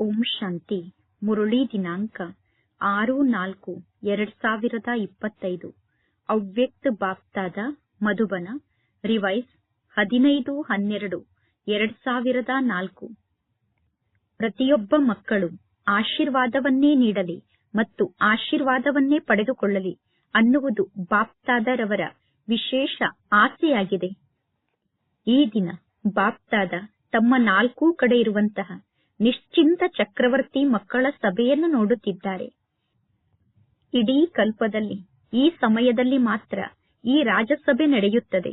ಓಂ ಶಾಂತಿ. ಮುರುಳಿ ದಿನಾಂಕ ಆರು ನಾಲ್ಕು ಎರಡ್ ಸಾವಿರದ ಇಪ್ಪತ್ತೈದು. ಅವ್ಯಕ್ತ ಬಾಪ್ತಾದ ಮಧುಬನ, ರಿವೈಸ್ ಹದಿನೈದು ಹನ್ನೆರಡು ಎರಡ್ ಸಾವಿರದ ನಾಲ್ಕು. ಪ್ರತಿಯೊಬ್ಬ ಮಕ್ಕಳು ಆಶೀರ್ವಾದವನ್ನೇ ನೀಡಲಿ ಮತ್ತು ಆಶೀರ್ವಾದವನ್ನೇ ಪಡೆದುಕೊಳ್ಳಲಿ ಅನ್ನುವುದು ಬಾಪ್ತಾದರವರ ವಿಶೇಷ ಆಸೆಯಾಗಿದೆ. ಈ ದಿನ ಬಾಪ್ತಾದ ತಮ್ಮ ನಾಲ್ಕೂ ಕಡೆ ಇರುವಂತಹ ನಿಶ್ಚಿಂತ ಚಕ್ರವರ್ತಿ ಮಕ್ಕಳ ಸಭೆಯನ್ನು ನೋಡುತ್ತಿದ್ದಾರೆ. ಇಡೀ ಕಲ್ಪದಲ್ಲಿ, ಈ ಸಮಯದಲ್ಲಿ ಮಾತ್ರ ಈ ರಾಜಸಭೆ ನಡೆಯುತ್ತದೆ.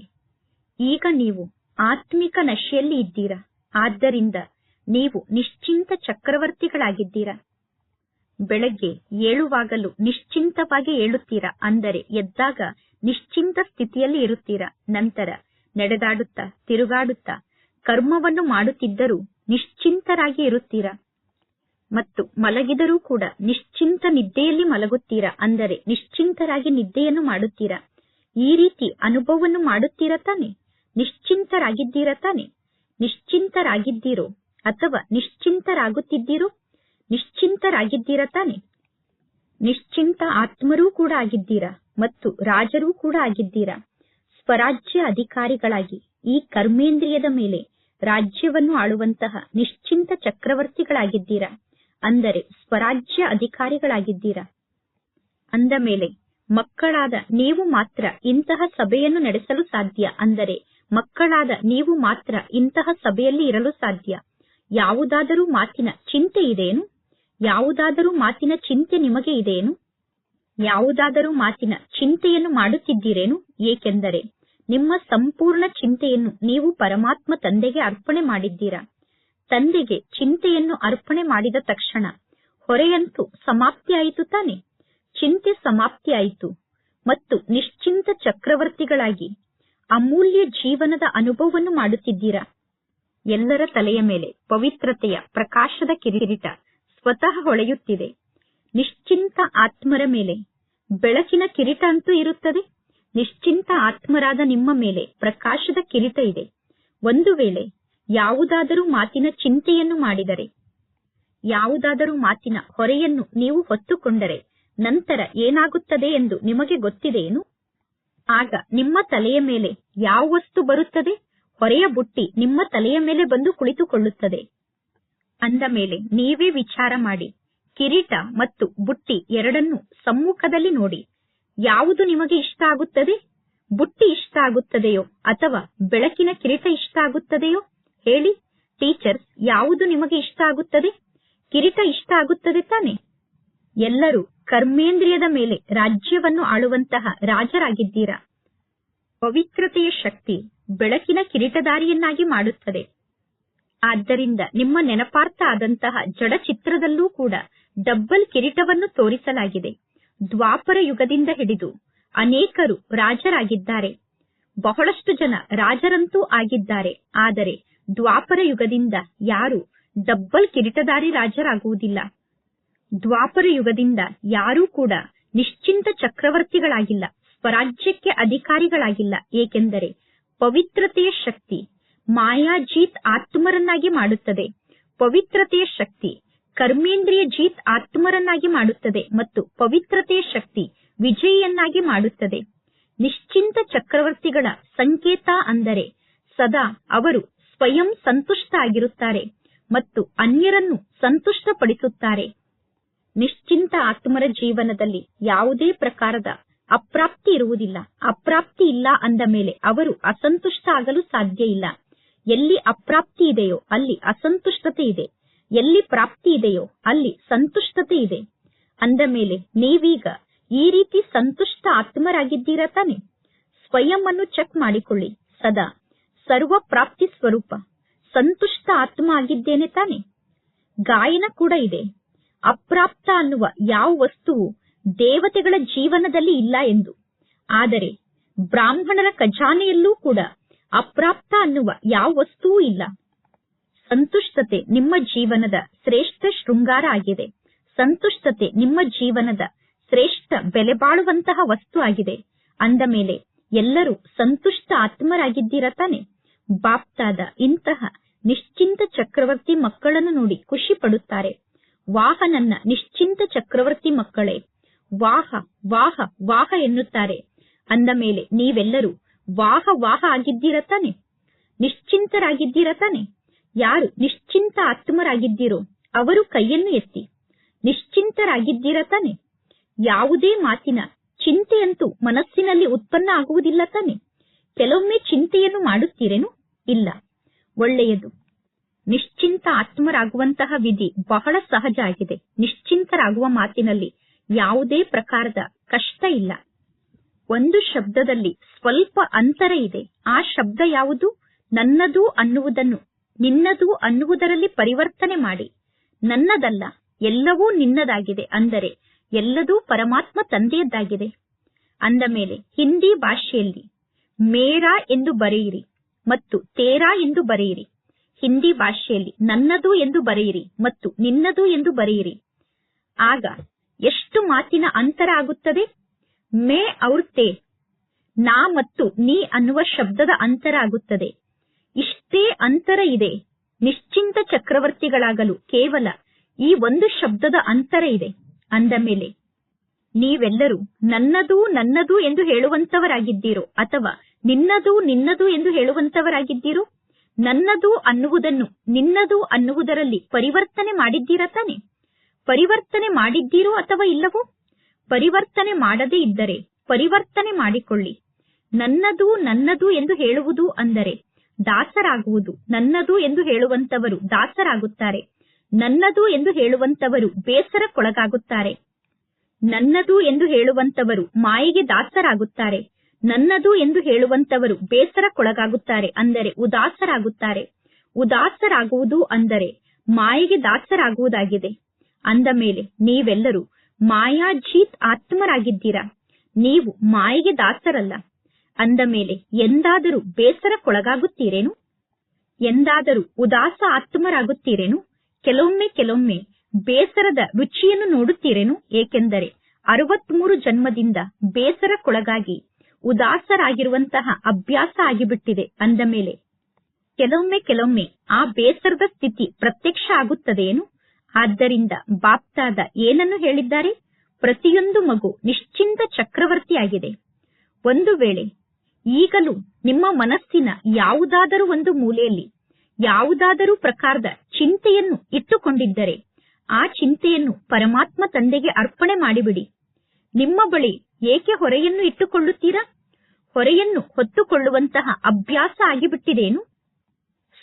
ಈಗ ನೀವು ಆತ್ಮಿಕ ನಶೆಯಲ್ಲಿ ಇದ್ದೀರಾ? ಆದ್ದರಿಂದ ನೀವು ನಿಶ್ಚಿಂತ ಚಕ್ರವರ್ತಿಗಳಾಗಿದ್ದೀರಾ? ಬೆಳಗ್ಗೆ ಏಳುವಾಗಲೂ ನಿಶ್ಚಿಂತವಾಗಿ ಏಳುತ್ತೀರಾ? ಅಂದರೆ ಎದ್ದಾಗ ನಿಶ್ಚಿಂತ ಸ್ಥಿತಿಯಲ್ಲಿ ಇರುತ್ತೀರಾ? ನಂತರ ನಡೆದಾಡುತ್ತಾ, ತಿರುಗಾಡುತ್ತಾ, ಕರ್ಮವನ್ನು ಮಾಡುತ್ತಿದ್ದರೂ ನಿಶ್ಚಿಂತರಾಗಿ ಇರುತ್ತೀರಾ? ಮತ್ತು ಮಲಗಿದರೂ ಕೂಡ ನಿಶ್ಚಿಂತ ನಿದ್ದೆಯಲ್ಲಿ ಮಲಗುತ್ತೀರಾ? ಅಂದರೆ ನಿಶ್ಚಿಂತರಾಗಿ ನಿದ್ದೆಯನ್ನು ಮಾಡುತ್ತೀರಾ? ಈ ರೀತಿ ಅನುಭವವನ್ನು ಮಾಡುತ್ತೀರಾ ತಾನೆ? ನಿಶ್ಚಿಂತರಾಗಿದ್ದೀರಾ ತಾನೆ? ನಿಶ್ಚಿಂತರಾಗಿದ್ದೀರೋ? ಅಥವಾ ನಿಶ್ಚಿಂತರಾಗುತ್ತಿದ್ದೀರೋ? ನಿಶ್ಚಿಂತರಾಗಿದ್ದೀರಾ ತಾನೆ? ನಿಶ್ಚಿಂತ ಆತ್ಮರೂ ಕೂಡ ಆಗಿದ್ದೀರಾ? ಮತ್ತು ರಾಜರೂ ಕೂಡ ಆಗಿದ್ದೀರಾ? ಸ್ವರಾಜ್ಯ ಅಧಿಕಾರಿಗಳಾಗಿ ಈ ಕರ್ಮೇಂದ್ರಿಯದ ಮೇಲೆ ರಾಜ್ಯವನ್ನು ಆಳುವಂತಹ ನಿಶ್ಚಿಂತ ಚಕ್ರವರ್ತಿಗಳಾಗಿದ್ದೀರಾ? ಅಂದರೆ ಸ್ವರಾಜ್ಯ ಅಧಿಕಾರಿಗಳಾಗಿದ್ದೀರಾ? ಅಂದ ಮೇಲೆ, ಮಕ್ಕಳಾದ ನೀವು ಮಾತ್ರ ಇಂತಹ ಸಭೆಯನ್ನು ನಡೆಸಲು ಸಾಧ್ಯ? ಅಂದರೆ ಮಕ್ಕಳಾದ ನೀವು ಮಾತ್ರ ಇಂತಹ ಸಭೆಯಲ್ಲಿ ಇರಲು ಸಾಧ್ಯ? ಯಾವುದಾದರೂ ಮಾತಿನ ಚಿಂತೆ ಇದೇನು? ಯಾವುದಾದರೂ ಮಾತಿನ ಚಿಂತೆ ನಿಮಗೆ ಇದೆಯೇನು ಯಾವುದಾದರೂ ಮಾತಿನ ಚಿಂತೆಯನ್ನು ಮಾಡುತ್ತಿದ್ದೀರೇನು? ಏಕೆಂದರೆ ನಿಮ್ಮ ಸಂಪೂರ್ಣ ಚಿಂತೆಯನ್ನು ನೀವು ಪರಮಾತ್ಮ ತಂದೆಗೆ ಅರ್ಪಣೆ ಮಾಡಿದ್ದೀರಾ? ತಂದೆಗೆ ಚಿಂತೆಯನ್ನು ಅರ್ಪಣೆ ಮಾಡಿದ ತಕ್ಷಣ ಹೊರೆಯಂತೂ ಸಮಾಪ್ತಿಯಾಯಿತು ತಾನೆ? ಚಿಂತೆ ಸಮಾಪ್ತಿಯಾಯಿತು. ಮತ್ತು ನಿಶ್ಚಿಂತ ಚಕ್ರವರ್ತಿಗಳಾಗಿ ಅಮೂಲ್ಯ ಜೀವನದ ಅನುಭವವನ್ನು ಮಾಡುತ್ತಿದ್ದೀರಾ? ಎಲ್ಲರ ತಲೆಯ ಮೇಲೆ ಪವಿತ್ರತೆಯ ಪ್ರಕಾಶದ ಕಿರೀಟ ಸ್ವತಃ ಹೊಳೆಯುತ್ತಿದೆ. ನಿಶ್ಚಿಂತ ಆತ್ಮರ ಮೇಲೆ ಬೆಳಕಿನ ಕಿರೀಟ ಅಂತೂ ಇರುತ್ತದೆ. ನಿಶ್ಚಿಂತ ಆತ್ಮರಾದ ನಿಮ್ಮ ಮೇಲೆ ಪ್ರಕಾಶದ ಕಿರೀಟ ಇದೆ. ಒಂದು ವೇಳೆ ಯಾವುದಾದರೂ ಮಾತಿನ ಚಿಂತೆಯನ್ನು ಮಾಡಿದರೆ, ಯಾವುದಾದರೂ ಮಾತಿನ ಹೊರೆಯನ್ನು ನೀವು ಹೊತ್ತುಕೊಂಡರೆ ನಂತರ ಏನಾಗುತ್ತದೆ ಎಂದು ನಿಮಗೆ ಗೊತ್ತಿದೆಯೇನು? ಆಗ ನಿಮ್ಮ ತಲೆಯ ಮೇಲೆ ಯಾವ ವಸ್ತು ಬರುತ್ತದೆ? ಹೊರೆಯ ಬುಟ್ಟಿ ನಿಮ್ಮ ತಲೆಯ ಮೇಲೆ ಬಂದು ಕುಳಿತುಕೊಳ್ಳುತ್ತದೆ. ಅಂದ ಮೇಲೆ ನೀವೇ ವಿಚಾರ ಮಾಡಿ, ಕಿರೀಟ ಮತ್ತು ಬುಟ್ಟಿ ಎರಡನ್ನೂ ಸಮ್ಮುಖದಲ್ಲಿ ನೋಡಿ. ಯಾವುದು ನಿಮಗೆ ಇಷ್ಟ ಆಗುತ್ತದೆ? ಬುಟ್ಟಿ ಇಷ್ಟ ಆಗುತ್ತದೆಯೋ ಅಥವಾ ಬೆಳಕಿನ ಕಿರೀಟ ಇಷ್ಟ ಆಗುತ್ತದೆಯೋ? ಹೇಳಿ. ಟೀಚರ್, ಯಾವುದು ನಿಮಗೆ ಇಷ್ಟ ಆಗುತ್ತದೆ? ಕಿರೀಟ ಇಷ್ಟ ಆಗುತ್ತದೆ ತಾನೆ? ಎಲ್ಲರೂ ಕರ್ಮೇಂದ್ರಿಯದ ಮೇಲೆ ರಾಜ್ಯವನ್ನು ಆಳುವಂತಹ ರಾಜರಾಗಿದ್ದೀರಾ? ಪವಿತ್ರತೆಯ ಶಕ್ತಿ ಬೆಳಕಿನ ಕಿರೀಟದಾರಿಯನ್ನಾಗಿ ಮಾಡುತ್ತದೆ. ಆದ್ದರಿಂದ ನಿಮ್ಮ ನೆನಪಾರ್ಥ ಆದಂತಹ ಜಡ ಚಿತ್ರದಲ್ಲೂ ಕೂಡ ಡಬ್ಬಲ್ ಕಿರೀಟವನ್ನು ತೋರಿಸಲಾಗಿದೆ. ದ್ವಾಪರ ಯುಗದಿಂದ ಹಿಡಿದು ಅನೇಕರು ರಾಜರಾಗಿದ್ದಾರೆ. ಬಹಳಷ್ಟು ಜನ ರಾಜರಂತೂ ಆಗಿದ್ದಾರೆ. ಆದರೆ ದ್ವಾಪರ ಯುಗದಿಂದ ಯಾರು ಡಬ್ಬಲ್ ಕಿರೀಟಧಾರಿ ರಾಜರಾಗುವುದಿಲ್ಲ. ದ್ವಾಪರ ಯುಗದಿಂದ ಯಾರೂ ಕೂಡ ನಿಶ್ಚಿಂತ ಚಕ್ರವರ್ತಿಗಳಾಗಿಲ್ಲ, ಸ್ವರಾಜ್ಯಕ್ಕೆ ಅಧಿಕಾರಿಗಳಾಗಿಲ್ಲ. ಏಕೆಂದರೆ ಪವಿತ್ರತೆಯ ಶಕ್ತಿ ಮಾಯಾಜೀತ್ ಆತ್ಮರನ್ನಾಗಿ ಮಾಡುತ್ತದೆ. ಪವಿತ್ರತೆಯ ಶಕ್ತಿ ಕರ್ಮೇಂದ್ರಿಯ ಜೀತ್ ಆತ್ಮರನ್ನಾಗಿ ಮಾಡುತ್ತದೆ ಮತ್ತು ಪವಿತ್ರತೆಯ ಶಕ್ತಿ ವಿಜಯಿಯನ್ನಾಗಿ ಮಾಡುತ್ತದೆ. ನಿಶ್ಚಿಂತ ಚಕ್ರವರ್ತಿಗಳ ಸಂಕೇತ ಅಂದರೆ ಸದಾ ಅವರು ಸ್ವಯಂ ಸಂತುಷ್ಟ ಆಗಿರುತ್ತಾರೆ ಮತ್ತು ಅನ್ಯರನ್ನು ಸಂತುಷ್ಟಪಡಿಸುತ್ತಾರೆ. ನಿಶ್ಚಿಂತ ಆತ್ಮರ ಜೀವನದಲ್ಲಿ ಯಾವುದೇ ಪ್ರಕಾರದ ಅಪ್ರಾಪ್ತಿ ಇರುವುದಿಲ್ಲ. ಅಪ್ರಾಪ್ತಿ ಇಲ್ಲ ಅಂದ ಮೇಲೆ ಅವರು ಅಸಂತುಷ್ಟ ಆಗಲು ಸಾಧ್ಯ ಇಲ್ಲ. ಎಲ್ಲಿ ಅಪ್ರಾಪ್ತಿ ಇದೆಯೋ ಅಲ್ಲಿ ಅಸಂತುಷ್ಟತೆ ಇದೆ. ಎಲ್ಲಿ ಪ್ರಾಪ್ತಿ ಇದೆಯೋ ಅಲ್ಲಿ ಸಂತುಷ್ಟತೆ ಇದೆ. ಅಂದ ಮೇಲೆ ನೀವೀಗ ಈ ರೀತಿ ಸಂತುಷ್ಟ ಆತ್ಮರಾಗಿದ್ದೀರಾ ತಾನೆ? ಸ್ವಯಂ ಅನ್ನು ಚೆಕ್ ಮಾಡಿಕೊಳ್ಳಿ. ಸದಾ ಸರ್ವ ಪ್ರಾಪ್ತಿ ಸ್ವರೂಪ, ಸಂತುಷ್ಟ ಆತ್ಮ ಆಗಿದ್ದೇನೆ ತಾನೆ? ಗಾಯನ ಕೂಡ ಇದೆ. ಅಪ್ರಾಪ್ತ ಅನ್ನುವ ಯಾವ ವಸ್ತುವು ದೇವತೆಗಳ ಜೀವನದಲ್ಲಿ ಇಲ್ಲ ಎಂದು. ಆದರೆ ಬ್ರಾಹ್ಮಣರ ಖಜಾನೆಯಲ್ಲೂ ಕೂಡ ಅಪ್ರಾಪ್ತ ಅನ್ನುವ ಯಾವ ವಸ್ತುವೂ ಇಲ್ಲ. ಸಂತುಷ್ಟತೆ ನಿಮ್ಮ ಜೀವನದ ಶ್ರೇಷ್ಠ ಶೃಂಗಾರ ಆಗಿದೆ. ಸಂತುಷ್ಟತೆ ನಿಮ್ಮ ಜೀವನದ ಶ್ರೇಷ್ಠ ಬೆಲೆ ಬಾಳುವಂತಹ ವಸ್ತು ಆಗಿದೆ. ಅಂದ ಮೇಲೆ, ಎಲ್ಲರೂ ಸಂತುಷ್ಟ ಆತ್ಮರಾಗಿದ್ದೀರ ತಾನೆ? ಬಾಪ್ತಾದ ಇಂತಹ ನಿಶ್ಚಿಂತ ಚಕ್ರವರ್ತಿ ಮಕ್ಕಳನ್ನು ನೋಡಿ ಖುಷಿ ಪಡುತ್ತಾರೆ. ವಾಹ ನನ್ನ ನಿಶ್ಚಿಂತ ಚಕ್ರವರ್ತಿ ಮಕ್ಕಳೇ. ವಾಹ ವಾಹ ವಾಹ ಎನ್ನುತ್ತಾರೆ. ಅಂದ ಮೇಲೆ, ನೀವೆಲ್ಲರೂ ವಾಹ ವಾಹ ಆಗಿದ್ದೀರ ತಾನೆ? ನಿಶ್ಚಿಂತರಾಗಿದ್ದೀರ ತಾನೆ? ಯಾರು ನಿಶ್ಚಿಂತ ಆತ್ಮರಾಗಿದ್ದೀರೋ ಅವರು ಕೈಯನ್ನು ಎತ್ತಿ. ನಿಶ್ಚಿಂತರಾಗಿದ್ದೀರ ತಾನೆ? ಯಾವುದೇ ಮಾತಿನ ಚಿಂತೆಯಂತೂ ಮನಸ್ಸಿನಲ್ಲಿ ಉತ್ಪನ್ನ ಆಗುವುದಿಲ್ಲ ತಾನೆ? ಕೆಲವೊಮ್ಮೆ ಚಿಂತೆಯನ್ನು ಮಾಡುತ್ತೀರೇನು? ಇಲ್ಲ. ಒಳ್ಳೆಯದು. ನಿಶ್ಚಿಂತ ಆತ್ಮರಾಗುವಂತಹ ವಿಧಿ ಬಹಳ ಸಹಜ ಆಗಿದೆ. ನಿಶ್ಚಿಂತರಾಗುವ ಮಾತಿನಲ್ಲಿ ಯಾವುದೇ ಪ್ರಕಾರದ ಕಷ್ಟ ಇಲ್ಲ. ಒಂದು ಶಬ್ದದಲ್ಲಿ ಸ್ವಲ್ಪ ಅಂತರ ಇದೆ. ಆ ಶಬ್ದ ಯಾವುದು? ನನ್ನದು ಅನ್ನುವುದನ್ನು ನಿನ್ನದು ಅನ್ನುವುದರಲ್ಲಿ ಪರಿವರ್ತನೆ ಮಾಡಿ. ನನ್ನದಲ್ಲ, ಎಲ್ಲವೂ ನಿನ್ನದಾಗಿದೆ ಅಂದರೆ ಎಲ್ಲದೂ ಪರಮಾತ್ಮ ತಂದೆಯದ್ದಾಗಿದೆ. ಅಂದ ಮೇಲೆ, ಹಿಂದಿ ಭಾಷೆಯಲ್ಲಿ, ಮೇರಾ ಎಂದು ಬರೆಯಿರಿ ಮತ್ತು ತೇರಾ ಎಂದು ಬರೆಯಿರಿ. ಹಿಂದಿ ಭಾಷೆಯಲ್ಲಿ, ನನ್ನದು ಎಂದು ಬರೆಯಿರಿ ಮತ್ತು ನಿನ್ನದು ಎಂದು ಬರೆಯಿರಿ. ಆಗ, ಎಷ್ಟು ಮಾತಿನ ಅಂತರ ಆಗುತ್ತದೆ? ಮೇ ಔರ್ ತೇ, ನಾ ಮತ್ತು ನೀ ಅನ್ನುವ ಶಬ್ದದ ಅಂತರ ಆಗುತ್ತದೆ. ಇಷ್ಟೇ ಅಂತರ ಇದೆ. ನಿಶ್ಚಿಂತ ಚಕ್ರವರ್ತಿಗಳಾಗಲು ಕೇವಲ ಈ ಒಂದು ಶಬ್ದದ ಅಂತರ ಇದೆ. ಅಂದ ಮೇಲೆ, ನೀವೆಲ್ಲರೂ ನನ್ನದು ನನ್ನದು ಎಂದು ಹೇಳುವಂತವರಾಗಿದ್ದೀರೋ ಅಥವಾ ನಿನ್ನದು ನಿನ್ನದು ಎಂದು ಹೇಳುವಂತವರಾಗಿದ್ದೀರೋ? ನನ್ನದು ಅನ್ನುವುದನ್ನು ನಿನ್ನದು ಅನ್ನುವುದರಲ್ಲಿ ಪರಿವರ್ತನೆ ಮಾಡಿದ್ದೀರಾ ತಾನೆ? ಪರಿವರ್ತನೆ ಮಾಡಿದ್ದೀರೋ ಅಥವಾ ಇಲ್ಲವೋ? ಪರಿವರ್ತನೆ ಮಾಡದೇ ಇದ್ದರೆ ಪರಿವರ್ತನೆ ಮಾಡಿಕೊಳ್ಳಿ. ನನ್ನದು ನನ್ನದು ಎಂದು ಹೇಳುವುದು ಅಂದರೆ ದಾಸರಾಗುವುದು. ನನ್ನದು ಎಂದು ಹೇಳುವಂತವರು ದಾಸರಾಗುತ್ತಾರೆ. ನನ್ನದು ಎಂದು ಹೇಳುವಂತವರು ಬೇಸರಕ್ಕೊಳಗಾಗುತ್ತಾರೆ. ನನ್ನದು ಎಂದು ಹೇಳುವಂತವರು ಮಾಯೆಗೆ ದಾಸರಾಗುತ್ತಾರೆ. ನನ್ನದು ಎಂದು ಹೇಳುವಂತವರು ಬೇಸರಕ್ಕೊಳಗಾಗುತ್ತಾರೆ ಅಂದರೆ ಉದಾಸರಾಗುತ್ತಾರೆ. ಉದಾಸರಾಗುವುದು ಅಂದರೆ ಮಾಯೆಗೆ ದಾಸರಾಗುವುದಾಗಿದೆ. ಅಂದ ಮೇಲೆ ನೀವೆಲ್ಲರೂ ಮಾಯಾಜೀತ್ ಆತ್ಮರಾಗಿದ್ದೀರಾ? ನೀವು ಮಾಯೆಗೆ ದಾಸರಲ್ಲ. ಅಂದ ಮೇಲೆ, ಎಂದಾದರೂ ಬೇಸರಕ್ಕೊಳಗಾಗುತ್ತೀರೇನು? ಎಂದಾದರೂ ಉದಾಸ ಆತ್ಮರಾಗುತ್ತೀರೇನು? ಕೆಲವೊಮ್ಮೆ ಕೆಲವೊಮ್ಮೆ ಬೇಸರದ ರುಚಿಯನ್ನು ನೋಡುತ್ತೀರೇನು? ಏಕೆಂದರೆ ಅರವತ್ಮೂರು ಜನ್ಮದಿಂದ ಬೇಸರಕ್ಕೊಳಗಾಗಿ ಉದಾಸರಾಗಿರುವಂತಹ ಅಭ್ಯಾಸ ಆಗಿಬಿಟ್ಟಿದೆ. ಅಂದ ಮೇಲೆ, ಕೆಲವೊಮ್ಮೆ ಕೆಲವೊಮ್ಮೆ ಆ ಬೇಸರದ ಸ್ಥಿತಿ ಪ್ರತ್ಯಕ್ಷ ಆಗುತ್ತದೆಯೇನು? ಆದ್ದರಿಂದ ಬಾಪ್ತಾದ ಏನನ್ನು ಹೇಳಿದ್ದಾರೆ? ಪ್ರತಿಯೊಂದು ಮಗು ನಿಶ್ಚಿಂತ ಚಕ್ರವರ್ತಿಯಾಗಿದೆ. ಒಂದು ವೇಳೆ ಈಗಲೂ ನಿಮ್ಮ ಮನಸ್ಸಿನ ಯಾವುದಾದರೂ ಒಂದು ಮೂಲೆಯಲ್ಲಿ, ಯಾವುದಾದರೂ ಪ್ರಕಾರದ ಚಿಂತೆಯನ್ನು ಇಟ್ಟುಕೊಂಡಿದ್ದರೆ, ಆ ಚಿಂತೆಯನ್ನು ಪರಮಾತ್ಮ ತಂದೆಗೆ ಅರ್ಪಣೆ ಮಾಡಿಬಿಡಿ. ನಿಮ್ಮ ಬಳಿ ಏಕೆ ಹೊರೆಯನ್ನು ಇಟ್ಟುಕೊಳ್ಳುತ್ತೀರಾ? ಹೊರೆಯನ್ನು ಹೊತ್ತುಕೊಳ್ಳುವಂತಹ ಅಭ್ಯಾಸ ಆಗಿಬಿಟ್ಟಿದೇನು?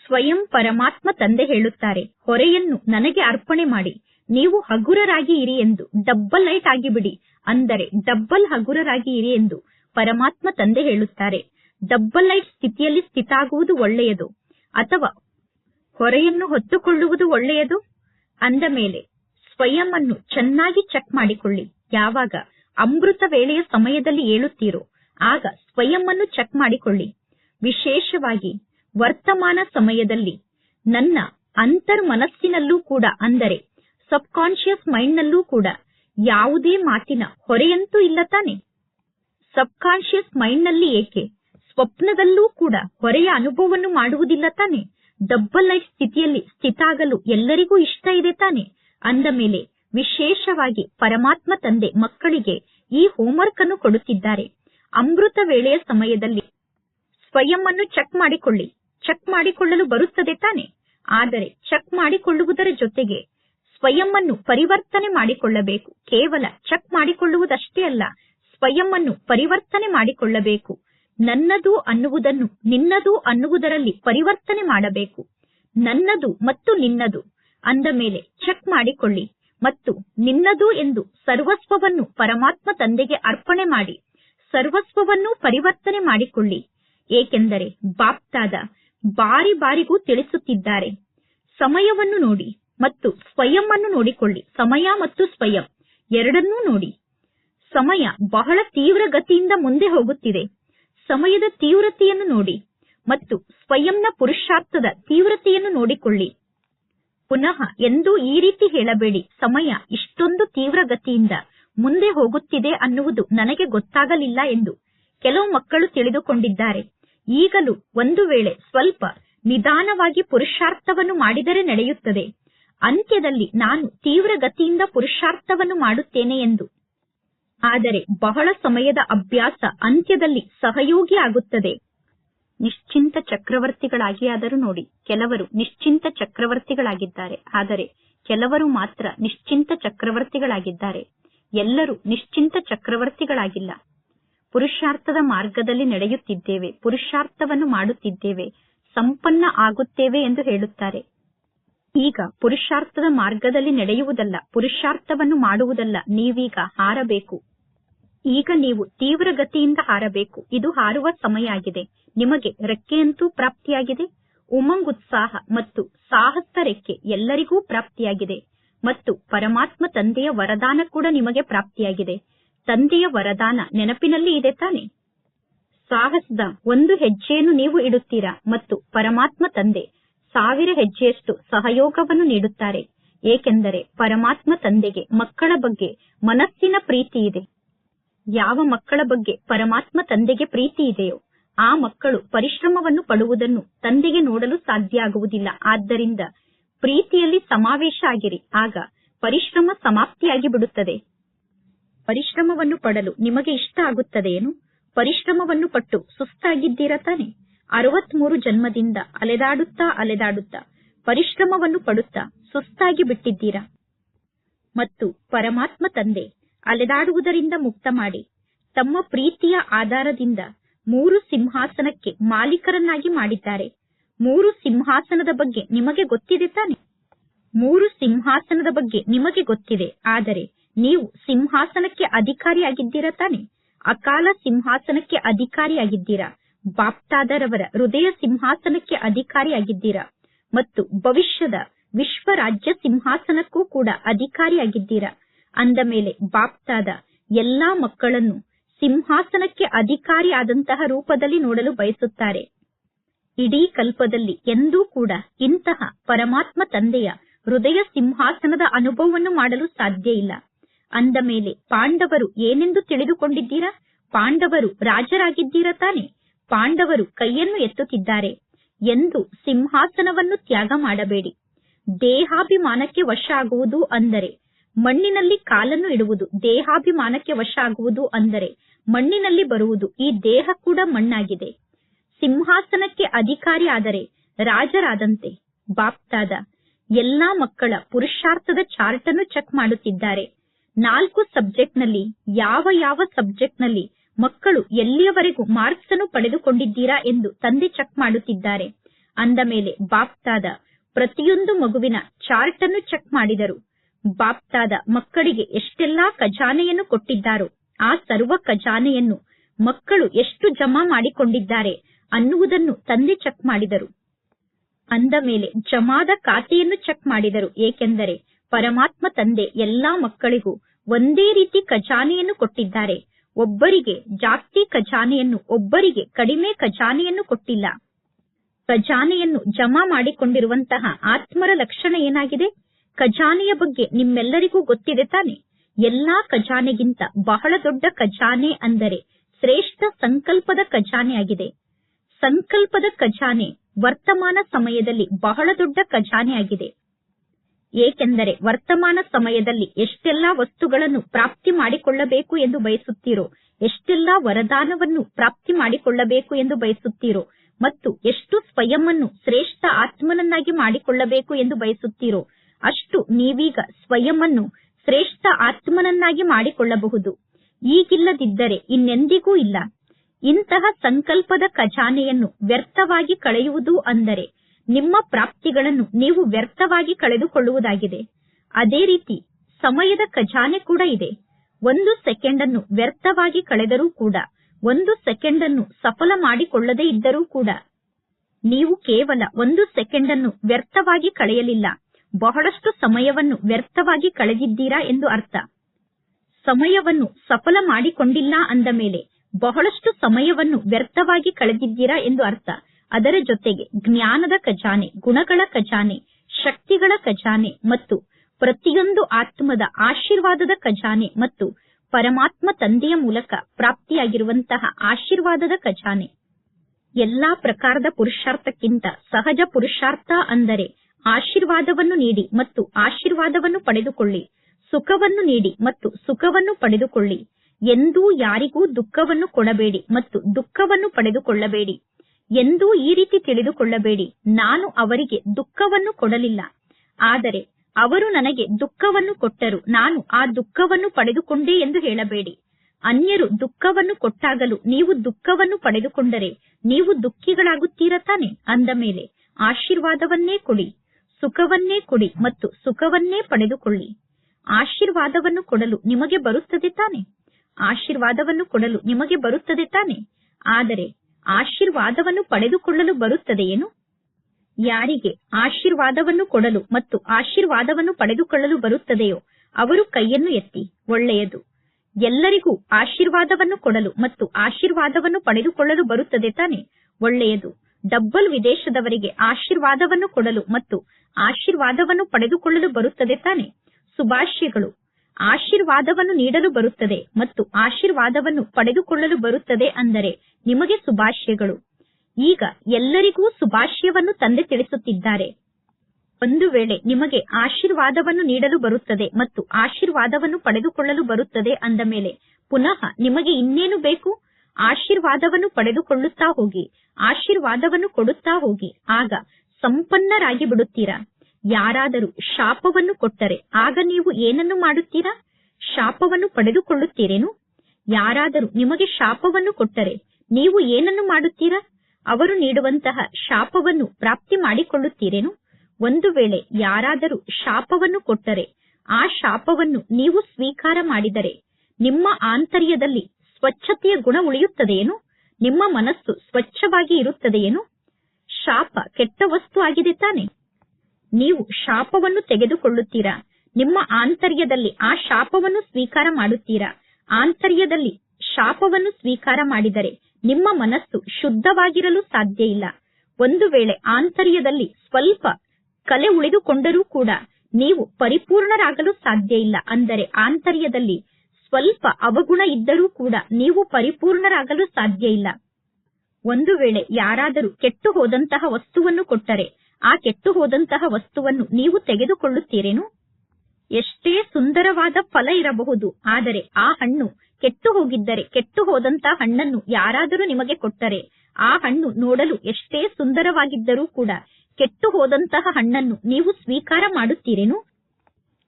ಸ್ವಯಂ ಪರಮಾತ್ಮ ತಂದೆ ಹೇಳುತ್ತಾರೆ, ಹೊರೆಯನ್ನು ನನಗೆ ಅರ್ಪಣೆ ಮಾಡಿ, ನೀವು ಹಗುರರಾಗಿ ಇರಿ ಎಂದು, ಡಬ್ಬಲ್ ಲೈಟ್ ಆಗಿಬಿಡಿ, ಅಂದರೆ ಡಬ್ಬಲ್ ಹಗುರರಾಗಿ ಇರಿ ಎಂದು ಪರಮಾತ್ಮ ತಂದೆ ಹೇಳುತ್ತಾರೆ, ಡಬ್ಬಲ್ ಲೈಟ್ ಸ್ಥಿತಿಯಲ್ಲಿ ಸ್ಥಿತಾಗುವುದು ಒಳ್ಳೆಯದು ಅಥವಾ ಹೊರೆಯನ್ನು ಹೊತ್ತುಕೊಳ್ಳುವುದು ಒಳ್ಳೆಯದು? ಅಂದ ಮೇಲೆ, ಸ್ವಯಂ ಅನ್ನು ಚೆನ್ನಾಗಿ ಚೆಕ್ ಮಾಡಿಕೊಳ್ಳಿ. ಯಾವಾಗ? ಅಮೃತ ವೇಳೆಯ ಸಮಯದಲ್ಲಿ ಏಳುತ್ತೀರೋ, ಆಗ ಸ್ವಯಂ ಅನ್ನು ಚೆಕ್ ಮಾಡಿಕೊಳ್ಳಿ. ವಿಶೇಷವಾಗಿ ವರ್ತಮಾನ ಸಮಯದಲ್ಲಿ ನನ್ನ ಅಂತರ್ ಮನಸ್ಸಿನಲ್ಲೂ ಕೂಡ, ಅಂದರೆ ಸಬ್ ಕಾನ್ಶಿಯಸ್ ಮೈಂಡ್ ಕೂಡ ಯಾವುದೇ ಮಾತಿನ ಹೊರೆಯಂತೂ ಇಲ್ಲ ತಾನೆ? ಸಬ್ ಕಾನ್ಶಿಯಸ್ ಮೈಂಡ್ನಲ್ಲಿ ಏಕೆ? ಸ್ವಪ್ನದಲ್ಲೂ ಕೂಡ ಹೊರೆಯ ಅನುಭವವನ್ನು ಮಾಡುವುದಿಲ್ಲ ತಾನೆ? ಡಬ್ಬಲ್ ಲೈಫ್ ಸ್ಥಿತಿಯಲ್ಲಿ ಸ್ಥಿತಾಗಲು ಎಲ್ಲರಿಗೂ ಇಷ್ಟ ಇದೆ ತಾನೆ? ಅಂದ ಮೇಲೆ ವಿಶೇಷವಾಗಿ ಪರಮಾತ್ಮ ತಂದೆ ಮಕ್ಕಳಿಗೆ ಈ ಹೋಮ್ವರ್ಕ್ ಅನ್ನು ಕೊಡುತ್ತಿದ್ದಾರೆ. ಅಮೃತ ವೇಳೆಯ ಸಮಯದಲ್ಲಿ ಸ್ವಯಂ ಅನ್ನು ಚೆಕ್ ಮಾಡಿಕೊಳ್ಳಿ. ಚೆಕ್ ಮಾಡಿಕೊಳ್ಳಲು ಬರುತ್ತದೆ ತಾನೆ? ಆದರೆ ಚೆಕ್ ಮಾಡಿಕೊಳ್ಳುವುದರ ಜೊತೆಗೆ ಸ್ವಯಂ ಅನ್ನು ಪರಿವರ್ತನೆ ಮಾಡಿಕೊಳ್ಳಬೇಕು. ಕೇವಲ ಚೆಕ್ ಮಾಡಿಕೊಳ್ಳುವುದಷ್ಟೇ ಅಲ್ಲ ಸ್ವಯಂ ಪರಿವರ್ತನೆ ಮಾಡಿಕೊಳ್ಳಬೇಕು. ನನ್ನದು ಅನ್ನುವುದನ್ನು ನಿನ್ನದು ಅನ್ನುವುದರಲ್ಲಿ ಪರಿವರ್ತನೆ ಮಾಡಬೇಕು. ನನ್ನದು ಮತ್ತು ನಿನ್ನದು ಅಂದ ಮೇಲೆ ಚೆಕ್ ಮಾಡಿಕೊಳ್ಳಿ ಮತ್ತು ನಿನ್ನದು ಎಂದು ಸರ್ವಸ್ವವನ್ನು ಪರಮಾತ್ಮ ತಂದೆಗೆ ಅರ್ಪಣೆ ಮಾಡಿ ಸರ್ವಸ್ವವನ್ನು ಪರಿವರ್ತನೆ ಮಾಡಿಕೊಳ್ಳಿ. ಏಕೆಂದರೆ ಬಾಪ್ತಾದ ಬಾರಿ ಬಾರಿಗೂ ತಿಳಿಸುತ್ತಿದ್ದಾರೆ. ಸಮಯವನ್ನು ನೋಡಿ ಮತ್ತು ಸ್ವಯಂ ಅನ್ನು ನೋಡಿಕೊಳ್ಳಿ. ಸಮಯ ಮತ್ತು ಸ್ವಯಂ ಎರಡನ್ನೂ ನೋಡಿ. ಸಮಯ ಬಹಳ ತೀವ್ರ ಗತಿಯಿಂದ ಮುಂದೆ ಹೋಗುತ್ತಿದೆ. ಸಮಯದ ತೀವ್ರತೆಯನ್ನು ನೋಡಿ ಮತ್ತು ಸ್ವಯಂನ ಪುರುಷಾರ್ಥದ ತೀವ್ರತೆಯನ್ನು ನೋಡಿಕೊಳ್ಳಿ. ಪುನಃ ಎಂದೂ ಈ ರೀತಿ ಹೇಳಬೇಡಿ, ಸಮಯ ಇಷ್ಟೊಂದು ತೀವ್ರ ಗತಿಯಿಂದ ಮುಂದೆ ಹೋಗುತ್ತಿದೆ ಅನ್ನುವುದು ನನಗೆ ಗೊತ್ತಾಗಲಿಲ್ಲ ಎಂದು ಕೆಲವು ಮಕ್ಕಳು ತಿಳಿದುಕೊಂಡಿದ್ದಾರೆ. ಈಗಲೂ ಒಂದು ವೇಳೆ ಸ್ವಲ್ಪ ನಿಧಾನವಾಗಿ ಪುರುಷಾರ್ಥವನ್ನು ಮಾಡಿದರೆ ನಡೆಯುತ್ತದೆ. ಅಂತ್ಯದಲ್ಲಿ ನಾನು ತೀವ್ರ ಗತಿಯಿಂದ ಪುರುಷಾರ್ಥವನ್ನು ಮಾಡುತ್ತೇನೆ ಎಂದು ಆದರೆ ಬಹಳ ಸಮಯದ ಅಭ್ಯಾಸ ಅಂತ್ಯದಲ್ಲಿ ಸಹಯೋಗಿ ಆಗುತ್ತದೆ. ನಿಶ್ಚಿಂತ ಚಕ್ರವರ್ತಿಗಳಾಗಿ ಆದರೂ ನೋಡಿ, ಕೆಲವರು ನಿಶ್ಚಿಂತ ಚಕ್ರವರ್ತಿಗಳಾಗಿದ್ದಾರೆ. ಆದರೆ ಕೆಲವರು ಮಾತ್ರ ನಿಶ್ಚಿಂತ ಚಕ್ರವರ್ತಿಗಳಾಗಿದ್ದಾರೆ. ಎಲ್ಲರೂ ನಿಶ್ಚಿಂತ ಚಕ್ರವರ್ತಿಗಳಾಗಿಲ್ಲ. ಪುರುಷಾರ್ಥದ ಮಾರ್ಗದಲ್ಲಿ ನಡೆಯುತ್ತಿದ್ದೇವೆ, ಪುರುಷಾರ್ಥವನ್ನು ಮಾಡುತ್ತಿದ್ದೇವೆ, ಸಂಪನ್ನ ಆಗುತ್ತೇವೆ ಎಂದು ಹೇಳುತ್ತಾರೆ. ಈಗ ಪುರುಷಾರ್ಥದ ಮಾರ್ಗದಲ್ಲಿ ನಡೆಯುವುದಲ್ಲ, ಪುರುಷಾರ್ಥವನ್ನು ಮಾಡುವುದಲ್ಲ, ನೀವೀಗ ಹಾರಬೇಕು. ಈಗ ನೀವು ತೀವ್ರ ಗತಿಯಿಂದ ಹಾರಬೇಕು. ಇದು ಹಾರುವ ಸಮಯ ಆಗಿದೆ ನಿಮಗೆ ರೆಕ್ಕೆಯಂತೂ ಪ್ರಾಪ್ತಿಯಾಗಿದೆ. ಉಮಂಗ್ ಉತ್ಸಾಹ ಮತ್ತು ಸಾಹಸ ರೆಕ್ಕೆ ಎಲ್ಲರಿಗೂ ಪ್ರಾಪ್ತಿಯಾಗಿದೆ. ಮತ್ತು ಪರಮಾತ್ಮ ತಂದೆಯ ವರದಾನ ಕೂಡ ನಿಮಗೆ ಪ್ರಾಪ್ತಿಯಾಗಿದೆ. ತಂದೆಯ ವರದಾನ ನೆನಪಿನಲ್ಲಿ ಇದೆ ತಾನೆ? ಸಾಹಸದ ಒಂದು ಹೆಜ್ಜೆಯನ್ನು ನೀವು ಇಡುತ್ತೀರಾ? ಮತ್ತು ಪರಮಾತ್ಮ ತಂದೆ ಸಾವಿರ ಹೆಜ್ಜೆಯಷ್ಟು ಸಹಯೋಗವನ್ನು ನೀಡುತ್ತಾರೆ. ಏಕೆಂದರೆ ಪರಮಾತ್ಮ ತಂದೆಗೆ ಮಕ್ಕಳ ಬಗ್ಗೆ ಮನಸ್ಸಿನ ಪ್ರೀತಿ ಇದೆ. ಯಾವ ಮಕ್ಕಳ ಬಗ್ಗೆ ಪರಮಾತ್ಮ ತಂದೆಗೆ ಪ್ರೀತಿ ಇದೆಯೋ, ಆ ಮಕ್ಕಳು ಪರಿಶ್ರಮವನ್ನು ಪಡುವುದನ್ನು ತಂದೆಗೆ ನೋಡಲು ಸಾಧ್ಯ ಆಗುವುದಿಲ್ಲ. ಆದ್ದರಿಂದ ಪ್ರೀತಿಯಲ್ಲಿ ಸಮಾವೇಶ ಆಗಿರಿ. ಆಗ ಪರಿಶ್ರಮ ಸಮಾಪ್ತಿಯಾಗಿ ಬಿಡುತ್ತದೆ. ಪರಿಶ್ರಮವನ್ನು ಪಡಲು ನಿಮಗೆ ಇಷ್ಟ ಆಗುತ್ತದೆಯೇನು? ಪರಿಶ್ರಮವನ್ನು ಪಟ್ಟು ಸುಸ್ತಾಗಿದ್ದೀರಾ ತಾನೆ? ಅರವತ್ಮೂರು ಜನ್ಮದಿಂದ ಅಲೆದಾಡುತ್ತಾ ಅಲೆದಾಡುತ್ತಾ ಪರಿಶ್ರಮವನ್ನು ಪಡುತ್ತಾ ಸುಸ್ತಾಗಿ ಬಿಟ್ಟಿದ್ದೀರಾ? ಮತ್ತು ಪರಮಾತ್ಮ ತಂದೆ ಅಲೆದಾಡುವುದರಿಂದ ಮುಕ್ತ ಮಾಡಿ. ತಮ್ಮ ಪ್ರೀತಿಯ ಆಧಾರದಿಂದ ಮೂರು ಸಿಂಹಾಸನಕ್ಕೆ ಮಾಲೀಕರನ್ನಾಗಿ ಮಾಡಿದ್ದಾರೆ. ಮೂರು ಸಿಂಹಾಸನದ ಬಗ್ಗೆ ನಿಮಗೆ ಗೊತ್ತಿದೆ ತಾನೆ? ಮೂರು ಸಿಂಹಾಸನದ ಬಗ್ಗೆ ನಿಮಗೆ ಗೊತ್ತಿದೆ. ಆದರೆ ನೀವು ಸಿಂಹಾಸನಕ್ಕೆ ಅಧಿಕಾರಿಯಾಗಿದ್ದೀರಾ ತಾನೆ? ಅಕಾಲ ಸಿಂಹಾಸನಕ್ಕೆ ಅಧಿಕಾರಿಯಾಗಿದ್ದೀರಾ? ಬಾಪ್ತಾದರವರ ಹೃದಯ ಸಿಂಹಾಸನಕ್ಕೆ ಅಧಿಕಾರಿಯಾಗಿದ್ದೀರಾ? ಮತ್ತು ಭವಿಷ್ಯದ ವಿಶ್ವ ರಾಜ್ಯ ಸಿಂಹಾಸನಕ್ಕೂ ಕೂಡ ಅಧಿಕಾರಿಯಾಗಿದ್ದೀರಾ? ಅಂದ ಮೇಲೆ ಬಾಪ್ತಾದ ಎಲ್ಲಾ ಮಕ್ಕಳನ್ನು ಸಿಂಹಾಸನಕ್ಕೆ ಅಧಿಕಾರಿ ಆದಂತಹ ರೂಪದಲ್ಲಿ ನೋಡಲು ಬಯಸುತ್ತಾರೆ. ಇಡೀ ಕಲ್ಪದಲ್ಲಿ ಎಂದೂ ಕೂಡ ಇಂತಹ ಪರಮಾತ್ಮ ತಂದೆಯ ಹೃದಯ ಸಿಂಹಾಸನದ ಅನುಭವವನ್ನು ಮಾಡಲು ಸಾಧ್ಯ ಇಲ್ಲ. ಅಂದ ಮೇಲೆ, ಪಾಂಡವರು ಏನೆಂದು ತಿಳಿದುಕೊಂಡಿದ್ದೀರಾ? ಪಾಂಡವರು ರಾಜರಾಗಿದ್ದೀರಾ ತಾನೆ? ಪಾಂಡವರು ಕೈಯನ್ನು ಎತ್ತುತ್ತಿದ್ದಾರೆ ಎಂದು ಸಿಂಹಾಸನವನ್ನು ತ್ಯಾಗ ಮಾಡಬೇಡಿ. ದೇಹಾಭಿಮಾನಕ್ಕೆ ವಶ ಆಗುವುದು ಅಂದರೆ ಮಣ್ಣಿನಲ್ಲಿ ಕಾಲನ್ನು ಇಡುವುದು, ದೇಹಾಭಿಮಾನಕ್ಕೆ ವಶ ಆಗುವುದು ಅಂದರೆ ಮಣ್ಣಿನಲ್ಲಿ ಬರುವುದು, ಈ ದೇಹ ಕೂಡ ಮಣ್ಣಾಗಿದೆ. ಸಿಂಹಾಸನಕ್ಕೆ ಅಧಿಕಾರಿ ಆದರೆ ರಾಜರಾದಂತೆ, ಬಾಪ್ತಾದ, ಎಲ್ಲಾ ಮಕ್ಕಳ ಪುರುಷಾರ್ಥದ ಚಾರ್ಟ್ ಅನ್ನು ಚೆಕ್ ಮಾಡುತ್ತಿದ್ದಾರೆ. ನಾಲ್ಕು ಸಬ್ಜೆಕ್ಟ್ನಲ್ಲಿ ಯಾವ ಯಾವ ಸಬ್ಜೆಕ್ಟ್ನಲ್ಲಿ ಮಕ್ಕಳು ಎಲ್ಲಿಯವರೆಗೂ ಮಾರ್ಕ್ಸ್ ಅನ್ನು ಪಡೆದುಕೊಂಡಿದ್ದೀರಾ ಎಂದು ತಂದೆ ಚೆಕ್ ಮಾಡುತ್ತಿದ್ದಾರೆ. ಅಂದ ಮೇಲೆ ಬಾಪ್ತಾದ ಪ್ರತಿಯೊಂದು ಮಗುವಿನ ಚಾರ್ಟ್ ಅನ್ನು ಚೆಕ್ ಮಾಡಿದರು. ಬಾಪ್ತಾದ ಮಕ್ಕಳಿಗೆ ಎಷ್ಟೆಲ್ಲಾ ಖಜಾನೆಯನ್ನು ಕೊಟ್ಟಿದ್ದಾರೋ, ಆ ಸರ್ವ ಖಜಾನೆಯನ್ನು ಮಕ್ಕಳು ಎಷ್ಟು ಜಮಾ ಮಾಡಿಕೊಂಡಿದ್ದಾರೆ ಅನ್ನುವುದನ್ನು ತಂದೆ ಚೆಕ್ ಮಾಡಿದರು. ಅಂದ ಮೇಲೆ ಜಮಾದ ಖಾತೆಯನ್ನು ಚೆಕ್ ಮಾಡಿದರು. ಏಕೆಂದರೆ ಪರಮಾತ್ಮ ತಂದೆ ಎಲ್ಲಾ ಮಕ್ಕಳಿಗೂ ಒಂದೇ ರೀತಿ ಖಜಾನೆಯನ್ನು ಕೊಟ್ಟಿದ್ದಾರೆ. ಒಬ್ಬರಿಗೆ ಜಾಸ್ತಿ ಖಜಾನೆಯನ್ನು, ಒಬ್ಬರಿಗೆ ಕಡಿಮೆ ಖಜಾನೆಯನ್ನು ಕೊಟ್ಟಿಲ್ಲ. ಖಜಾನೆಯನ್ನು ಜಮಾ ಮಾಡಿಕೊಂಡಿರುವಂತಹ ಆತ್ಮರ ಲಕ್ಷಣ ಏನಾಗಿದೆ? ಖಜಾನೆಯ ಬಗ್ಗೆ ನಿಮ್ಮೆಲ್ಲರಿಗೂ ಗೊತ್ತಿದೆ ತಾನೆ? ಎಲ್ಲಾ ಖಜಾನೆಗಿಂತ ಬಹಳ ದೊಡ್ಡ ಖಜಾನೆ ಅಂದರೆ ಶ್ರೇಷ್ಠ ಸಂಕಲ್ಪದ ಖಜಾನೆಯಾಗಿದೆ ಸಂಕಲ್ಪದ ಖಜಾನೆ ವರ್ತಮಾನ ಸಮಯದಲ್ಲಿ ಬಹಳ ದೊಡ್ಡ ಖಜಾನೆಯಾಗಿದೆ ಏಕೆಂದರೆ ವರ್ತಮಾನ ಸಮಯದಲ್ಲಿ ಎಷ್ಟೆಲ್ಲಾ ವಸ್ತುಗಳನ್ನು ಪ್ರಾಪ್ತಿ ಮಾಡಿಕೊಳ್ಳಬೇಕು ಎಂದು ಬಯಸುತ್ತೀರೋ, ಎಷ್ಟೆಲ್ಲಾ ವರದಾನವನ್ನು ಪ್ರಾಪ್ತಿ ಮಾಡಿಕೊಳ್ಳಬೇಕು ಎಂದು ಬಯಸುತ್ತೀರೋ, ಮತ್ತು ಎಷ್ಟು ಸ್ವಯಂ ಅನ್ನು ಶ್ರೇಷ್ಠ ಆತ್ಮನನ್ನಾಗಿ ಮಾಡಿಕೊಳ್ಳಬೇಕು ಎಂದು ಬಯಸುತ್ತೀರೋ ಅಷ್ಟು ನೀವೀಗ ಸ್ವಯಂನ್ನು ಶ್ರೇಷ್ಠ ಆತ್ಮನನ್ನಾಗಿ ಮಾಡಿಕೊಳ್ಳಬಹುದು. ಈಗಿಲ್ಲದಿದ್ದರೆ ಇನ್ನೆಂದಿಗೂ ಇಲ್ಲ. ಇಂತಹ ಸಂಕಲ್ಪದ ಖಜಾನೆಯನ್ನು ವ್ಯರ್ಥವಾಗಿ ಕಳೆಯುವುದು ಅಂದರೆ ನಿಮ್ಮ ಪ್ರಾಪ್ತಿಗಳನ್ನು ನೀವು ವ್ಯರ್ಥವಾಗಿ ಕಳೆದುಕೊಳ್ಳುವುದಾಗಿದೆ. ಅದೇ ರೀತಿ ಸಮಯದ ಖಜಾನೆ ಕೂಡ ಇದೆ. ಒಂದು ಸೆಕೆಂಡ್ ಅನ್ನು ವ್ಯರ್ಥವಾಗಿ ಕಳೆದರೂ ಕೂಡ, ಒಂದು ಸೆಕೆಂಡ್ ಅನ್ನು ಸಫಲ ಮಾಡಿಕೊಳ್ಳದೇ ಇದ್ದರೂ ಕೂಡ, ನೀವು ಕೇವಲ ಒಂದು ಸೆಕೆಂಡ್ ಅನ್ನು ವ್ಯರ್ಥವಾಗಿ ಕಳೆಯಲಿಲ್ಲ. ಬಹಳಷ್ಟು ಸಮಯವನ್ನು ವ್ಯರ್ಥವಾಗಿ ಕಳೆದಿದ್ದೀರಾ ಎಂದು ಅರ್ಥ. ಸಮಯವನ್ನು ಸಫಲ ಮಾಡಿಕೊಂಡಿಲ್ಲ ಅಂದ ಮೇಲೆ ಬಹಳಷ್ಟು ಸಮಯವನ್ನು ವ್ಯರ್ಥವಾಗಿ ಕಳೆದಿದ್ದೀರಾ ಎಂದು ಅರ್ಥ. ಅದರ ಜೊತೆಗೆ ಜ್ಞಾನದ ಖಜಾನೆ, ಗುಣಗಳ ಖಜಾನೆ, ಶಕ್ತಿಗಳ ಖಜಾನೆ ಮತ್ತು ಪ್ರತಿಯೊಂದು ಆತ್ಮದ ಆಶೀರ್ವಾದದ ಖಜಾನೆ ಮತ್ತು ಪರಮಾತ್ಮ ತಂದೆಯ ಮೂಲಕ ಪ್ರಾಪ್ತಿಯಾಗಿರುವಂತಹ ಆಶೀರ್ವಾದದ ಖಜಾನೆ. ಎಲ್ಲಾ ಪ್ರಕಾರದ ಪುರುಷಾರ್ಥಕ್ಕಿಂತ ಸಹಜ ಪುರುಷಾರ್ಥ ಅಂದರೆ ಆಶೀರ್ವಾದವನ್ನು ನೀಡಿ ಮತ್ತು ಆಶೀರ್ವಾದವನ್ನು ಪಡೆದುಕೊಳ್ಳಿ. ಸುಖವನ್ನು ನೀಡಿ ಮತ್ತು ಸುಖವನ್ನು ಪಡೆದುಕೊಳ್ಳಿ. ಎಂದೂ ಯಾರಿಗೂ ದುಃಖವನ್ನು ಕೊಡಬೇಡಿ ಮತ್ತು ದುಃಖವನ್ನು ಪಡೆದುಕೊಳ್ಳಬೇಡಿ. ಎಂದೂ ಈ ರೀತಿ ತಿಳಿದುಕೊಳ್ಳಬೇಡಿ, ನಾನು ಅವರಿಗೆ ದುಃಖವನ್ನು ಕೊಡಲಿಲ್ಲ. ಆದರೆ ಅವರು ನನಗೆ ದುಃಖವನ್ನು ಕೊಟ್ಟರು, ನಾನು ಆ ದುಃಖವನ್ನು ಪಡೆದುಕೊಂಡೆ ಎಂದು ಹೇಳಬೇಡಿ. ಅನ್ಯರು ದುಃಖವನ್ನು ಕೊಟ್ಟಾಗಲು ನೀವು ದುಃಖವನ್ನು ಪಡೆದುಕೊಂಡರೆ ನೀವು ದುಃಖಿಗಳಾಗುತ್ತೀರ ತಾನೆ? ಅಂದ ಮೇಲೆ, ಆಶೀರ್ವಾದವನ್ನೇ ಕೊಡಿ. ಸುಖವನ್ನೇ ಕೊಡಿ ಮತ್ತು ಸುಖವನ್ನೇ ಪಡೆದುಕೊಳ್ಳಿ. ಆಶೀರ್ವಾದವನ್ನು ಕೊಡಲು ನಿಮಗೆ ಬರುತ್ತದೆ ತಾನೆ. ಆಶೀರ್ವಾದವನ್ನು ಕೊಡಲು ನಿಮಗೆ ಬರುತ್ತದೆ ತಾನೆ. ಆದರೆ ಆಶೀರ್ವಾದವನ್ನು ಪಡೆದುಕೊಳ್ಳಲು ಬರುತ್ತದೆಯೇನು ಯಾರಿಗೆ ಆಶೀರ್ವಾದವನ್ನು ಕೊಡಲು ಮತ್ತು ಆಶೀರ್ವಾದವನ್ನು ಪಡೆದುಕೊಳ್ಳಲು ಬರುತ್ತದೆಯೋ ಅವರು ಕೈಯನ್ನು ಎತ್ತಿ, ಒಳ್ಳೆಯದು. ಎಲ್ಲರಿಗೂ ಆಶೀರ್ವಾದವನ್ನು ಕೊಡಲು ಮತ್ತು ಆಶೀರ್ವಾದವನ್ನು ಪಡೆದುಕೊಳ್ಳಲು ಬರುತ್ತದೆ ತಾನೆ. ಒಳ್ಳೆಯದು. ಡಬ್ಬಲ್ ವಿದೇಶದವರಿಗೆ ಆಶೀರ್ವಾದವನ್ನು ಕೊಡಲು ಮತ್ತು ಆಶೀರ್ವಾದವನ್ನು ಪಡೆದುಕೊಳ್ಳಲು ಬರುತ್ತದೆ ತಾನೆ. ಸುಭಾಷ್ಯಗಳು, ಆಶೀರ್ವಾದವನ್ನು ನೀಡಲು ಬರುತ್ತದೆ ಮತ್ತು ಆಶೀರ್ವಾದವನ್ನು ಪಡೆದುಕೊಳ್ಳಲು ಬರುತ್ತದೆ ಅಂದರೆ ನಿಮಗೆ ಸುಭಾಷ್ಯಗಳು. ಈಗ ಎಲ್ಲರಿಗೂ ಸುಭಾಷ್ಯವನ್ನು ತಂದೆ ತಿಳಿಸುತ್ತಿದ್ದಾರೆ. ಒಂದು ವೇಳೆ ನಿಮಗೆ ಆಶೀರ್ವಾದವನ್ನು ನೀಡಲು ಬರುತ್ತದೆ ಮತ್ತು ಆಶೀರ್ವಾದವನ್ನು ಪಡೆದುಕೊಳ್ಳಲು ಬರುತ್ತದೆ ಅಂದ ಮೇಲೆ ಪುನಃ ನಿಮಗೆ ಇನ್ನೇನು ಬೇಕು? ಆಶೀರ್ವಾದವನ್ನು ಪಡೆದುಕೊಳ್ಳುತ್ತಾ ಹೋಗಿ, ಆಶೀರ್ವಾದವನ್ನು ಕೊಡುತ್ತಾ ಹೋಗಿ, ಆಗ ಸಂಪನ್ನರಾಗಿ ಬಿಡುತ್ತೀರಾ ಯಾರಾದರೂ ಶಾಪವನ್ನು ಕೊಟ್ಟರೆ ಆಗ ನೀವು ಏನನ್ನು ಮಾಡುತ್ತೀರಾ? ಶಾಪವನ್ನು ಪಡೆದುಕೊಳ್ಳುತ್ತೀರೇನು? ಯಾರಾದರೂ ನಿಮಗೆ ಶಾಪವನ್ನು ಕೊಟ್ಟರೆ ನೀವು ಏನನ್ನು ಮಾಡುತ್ತೀರಾ? ಅವರು ನೀಡುವಂತಹ ಶಾಪವನ್ನು ಪ್ರಾಪ್ತಿ ಮಾಡಿಕೊಳ್ಳುತ್ತೀರೇನು? ಒಂದು ವೇಳೆ ಯಾರಾದರೂ ಶಾಪವನ್ನು ಕೊಟ್ಟರೆ ಆ ಶಾಪವನ್ನು ನೀವು ಸ್ವೀಕಾರ ಮಾಡಿದರೆ ನಿಮ್ಮ ಆಂತರ್ಯದಲ್ಲಿ ಸ್ವಚ್ಛತೆಯ ಗುಣ ಉಳಿಯುತ್ತದೆಯೇನು? ನಿಮ್ಮ ಮನಸ್ಸು ಸ್ವಚ್ಛವಾಗಿ ಇರುತ್ತದೆಯೇನು? ಶಾಪ ಕೆಟ್ಟ ವಸ್ತು ಆಗಿದೆ ತಾನೆ. ನೀವು ಶಾಪವನ್ನು ತೆಗೆದುಕೊಳ್ಳುತ್ತೀರಾ? ನಿಮ್ಮ ಆಂತರ್ಯದಲ್ಲಿ ಆ ಶಾಪವನ್ನು ಸ್ವೀಕಾರ ಮಾಡುತ್ತೀರಾ? ಆಂತರ್ಯದಲ್ಲಿ ಶಾಪವನ್ನು ಸ್ವೀಕಾರ ಮಾಡಿದರೆ ನಿಮ್ಮ ಮನಸ್ಸು ಶುದ್ಧವಾಗಿರಲು ಸಾಧ್ಯ ಇಲ್ಲ. ಒಂದು ವೇಳೆ ಆಂತರ್ಯದಲ್ಲಿ ಸ್ವಲ್ಪ ಕಲೆ ಉಳಿದುಕೊಂಡರೂ ಕೂಡ ನೀವು ಪರಿಪೂರ್ಣರಾಗಲು ಸಾಧ್ಯ ಇಲ್ಲ. ಅಂದರೆ ಆಂತರ್ಯದಲ್ಲಿ ಸ್ವಲ್ಪ ಅವಗುಣ ಇದ್ದರೂ ಕೂಡ ನೀವು ಪರಿಪೂರ್ಣರಾಗಲು ಸಾಧ್ಯ ಇಲ್ಲ. ಒಂದು ವೇಳೆ ಯಾರಾದರೂ ಕೆಟ್ಟು ಹೋದಂತಹ ವಸ್ತುವನ್ನು ಕೊಟ್ಟರೆ ಆ ಕೆಟ್ಟು ಹೋದಂತಹ ವಸ್ತುವನ್ನು ನೀವು ತೆಗೆದುಕೊಳ್ಳುತ್ತೀರೇನು? ಎಷ್ಟೇ ಸುಂದರವಾದ ಫಲ ಇರಬಹುದು, ಆದರೆ ಆ ಹಣ್ಣು ಕೆಟ್ಟು ಹೋಗಿದ್ದರೆ ಕೆಟ್ಟು ಹೋದಂತಹ ಹಣ್ಣನ್ನು ಯಾರಾದರೂ ನಿಮಗೆ ಕೊಟ್ಟರೆ ಆ ಹಣ್ಣು ನೋಡಲು ಎಷ್ಟೇ ಸುಂದರವಾಗಿದ್ದರೂ ಕೂಡ ಕೆಟ್ಟು ಹೋದಂತಹ ಹಣ್ಣನ್ನು ನೀವು ಸ್ವೀಕಾರ ಮಾಡುತ್ತೀರೇನು?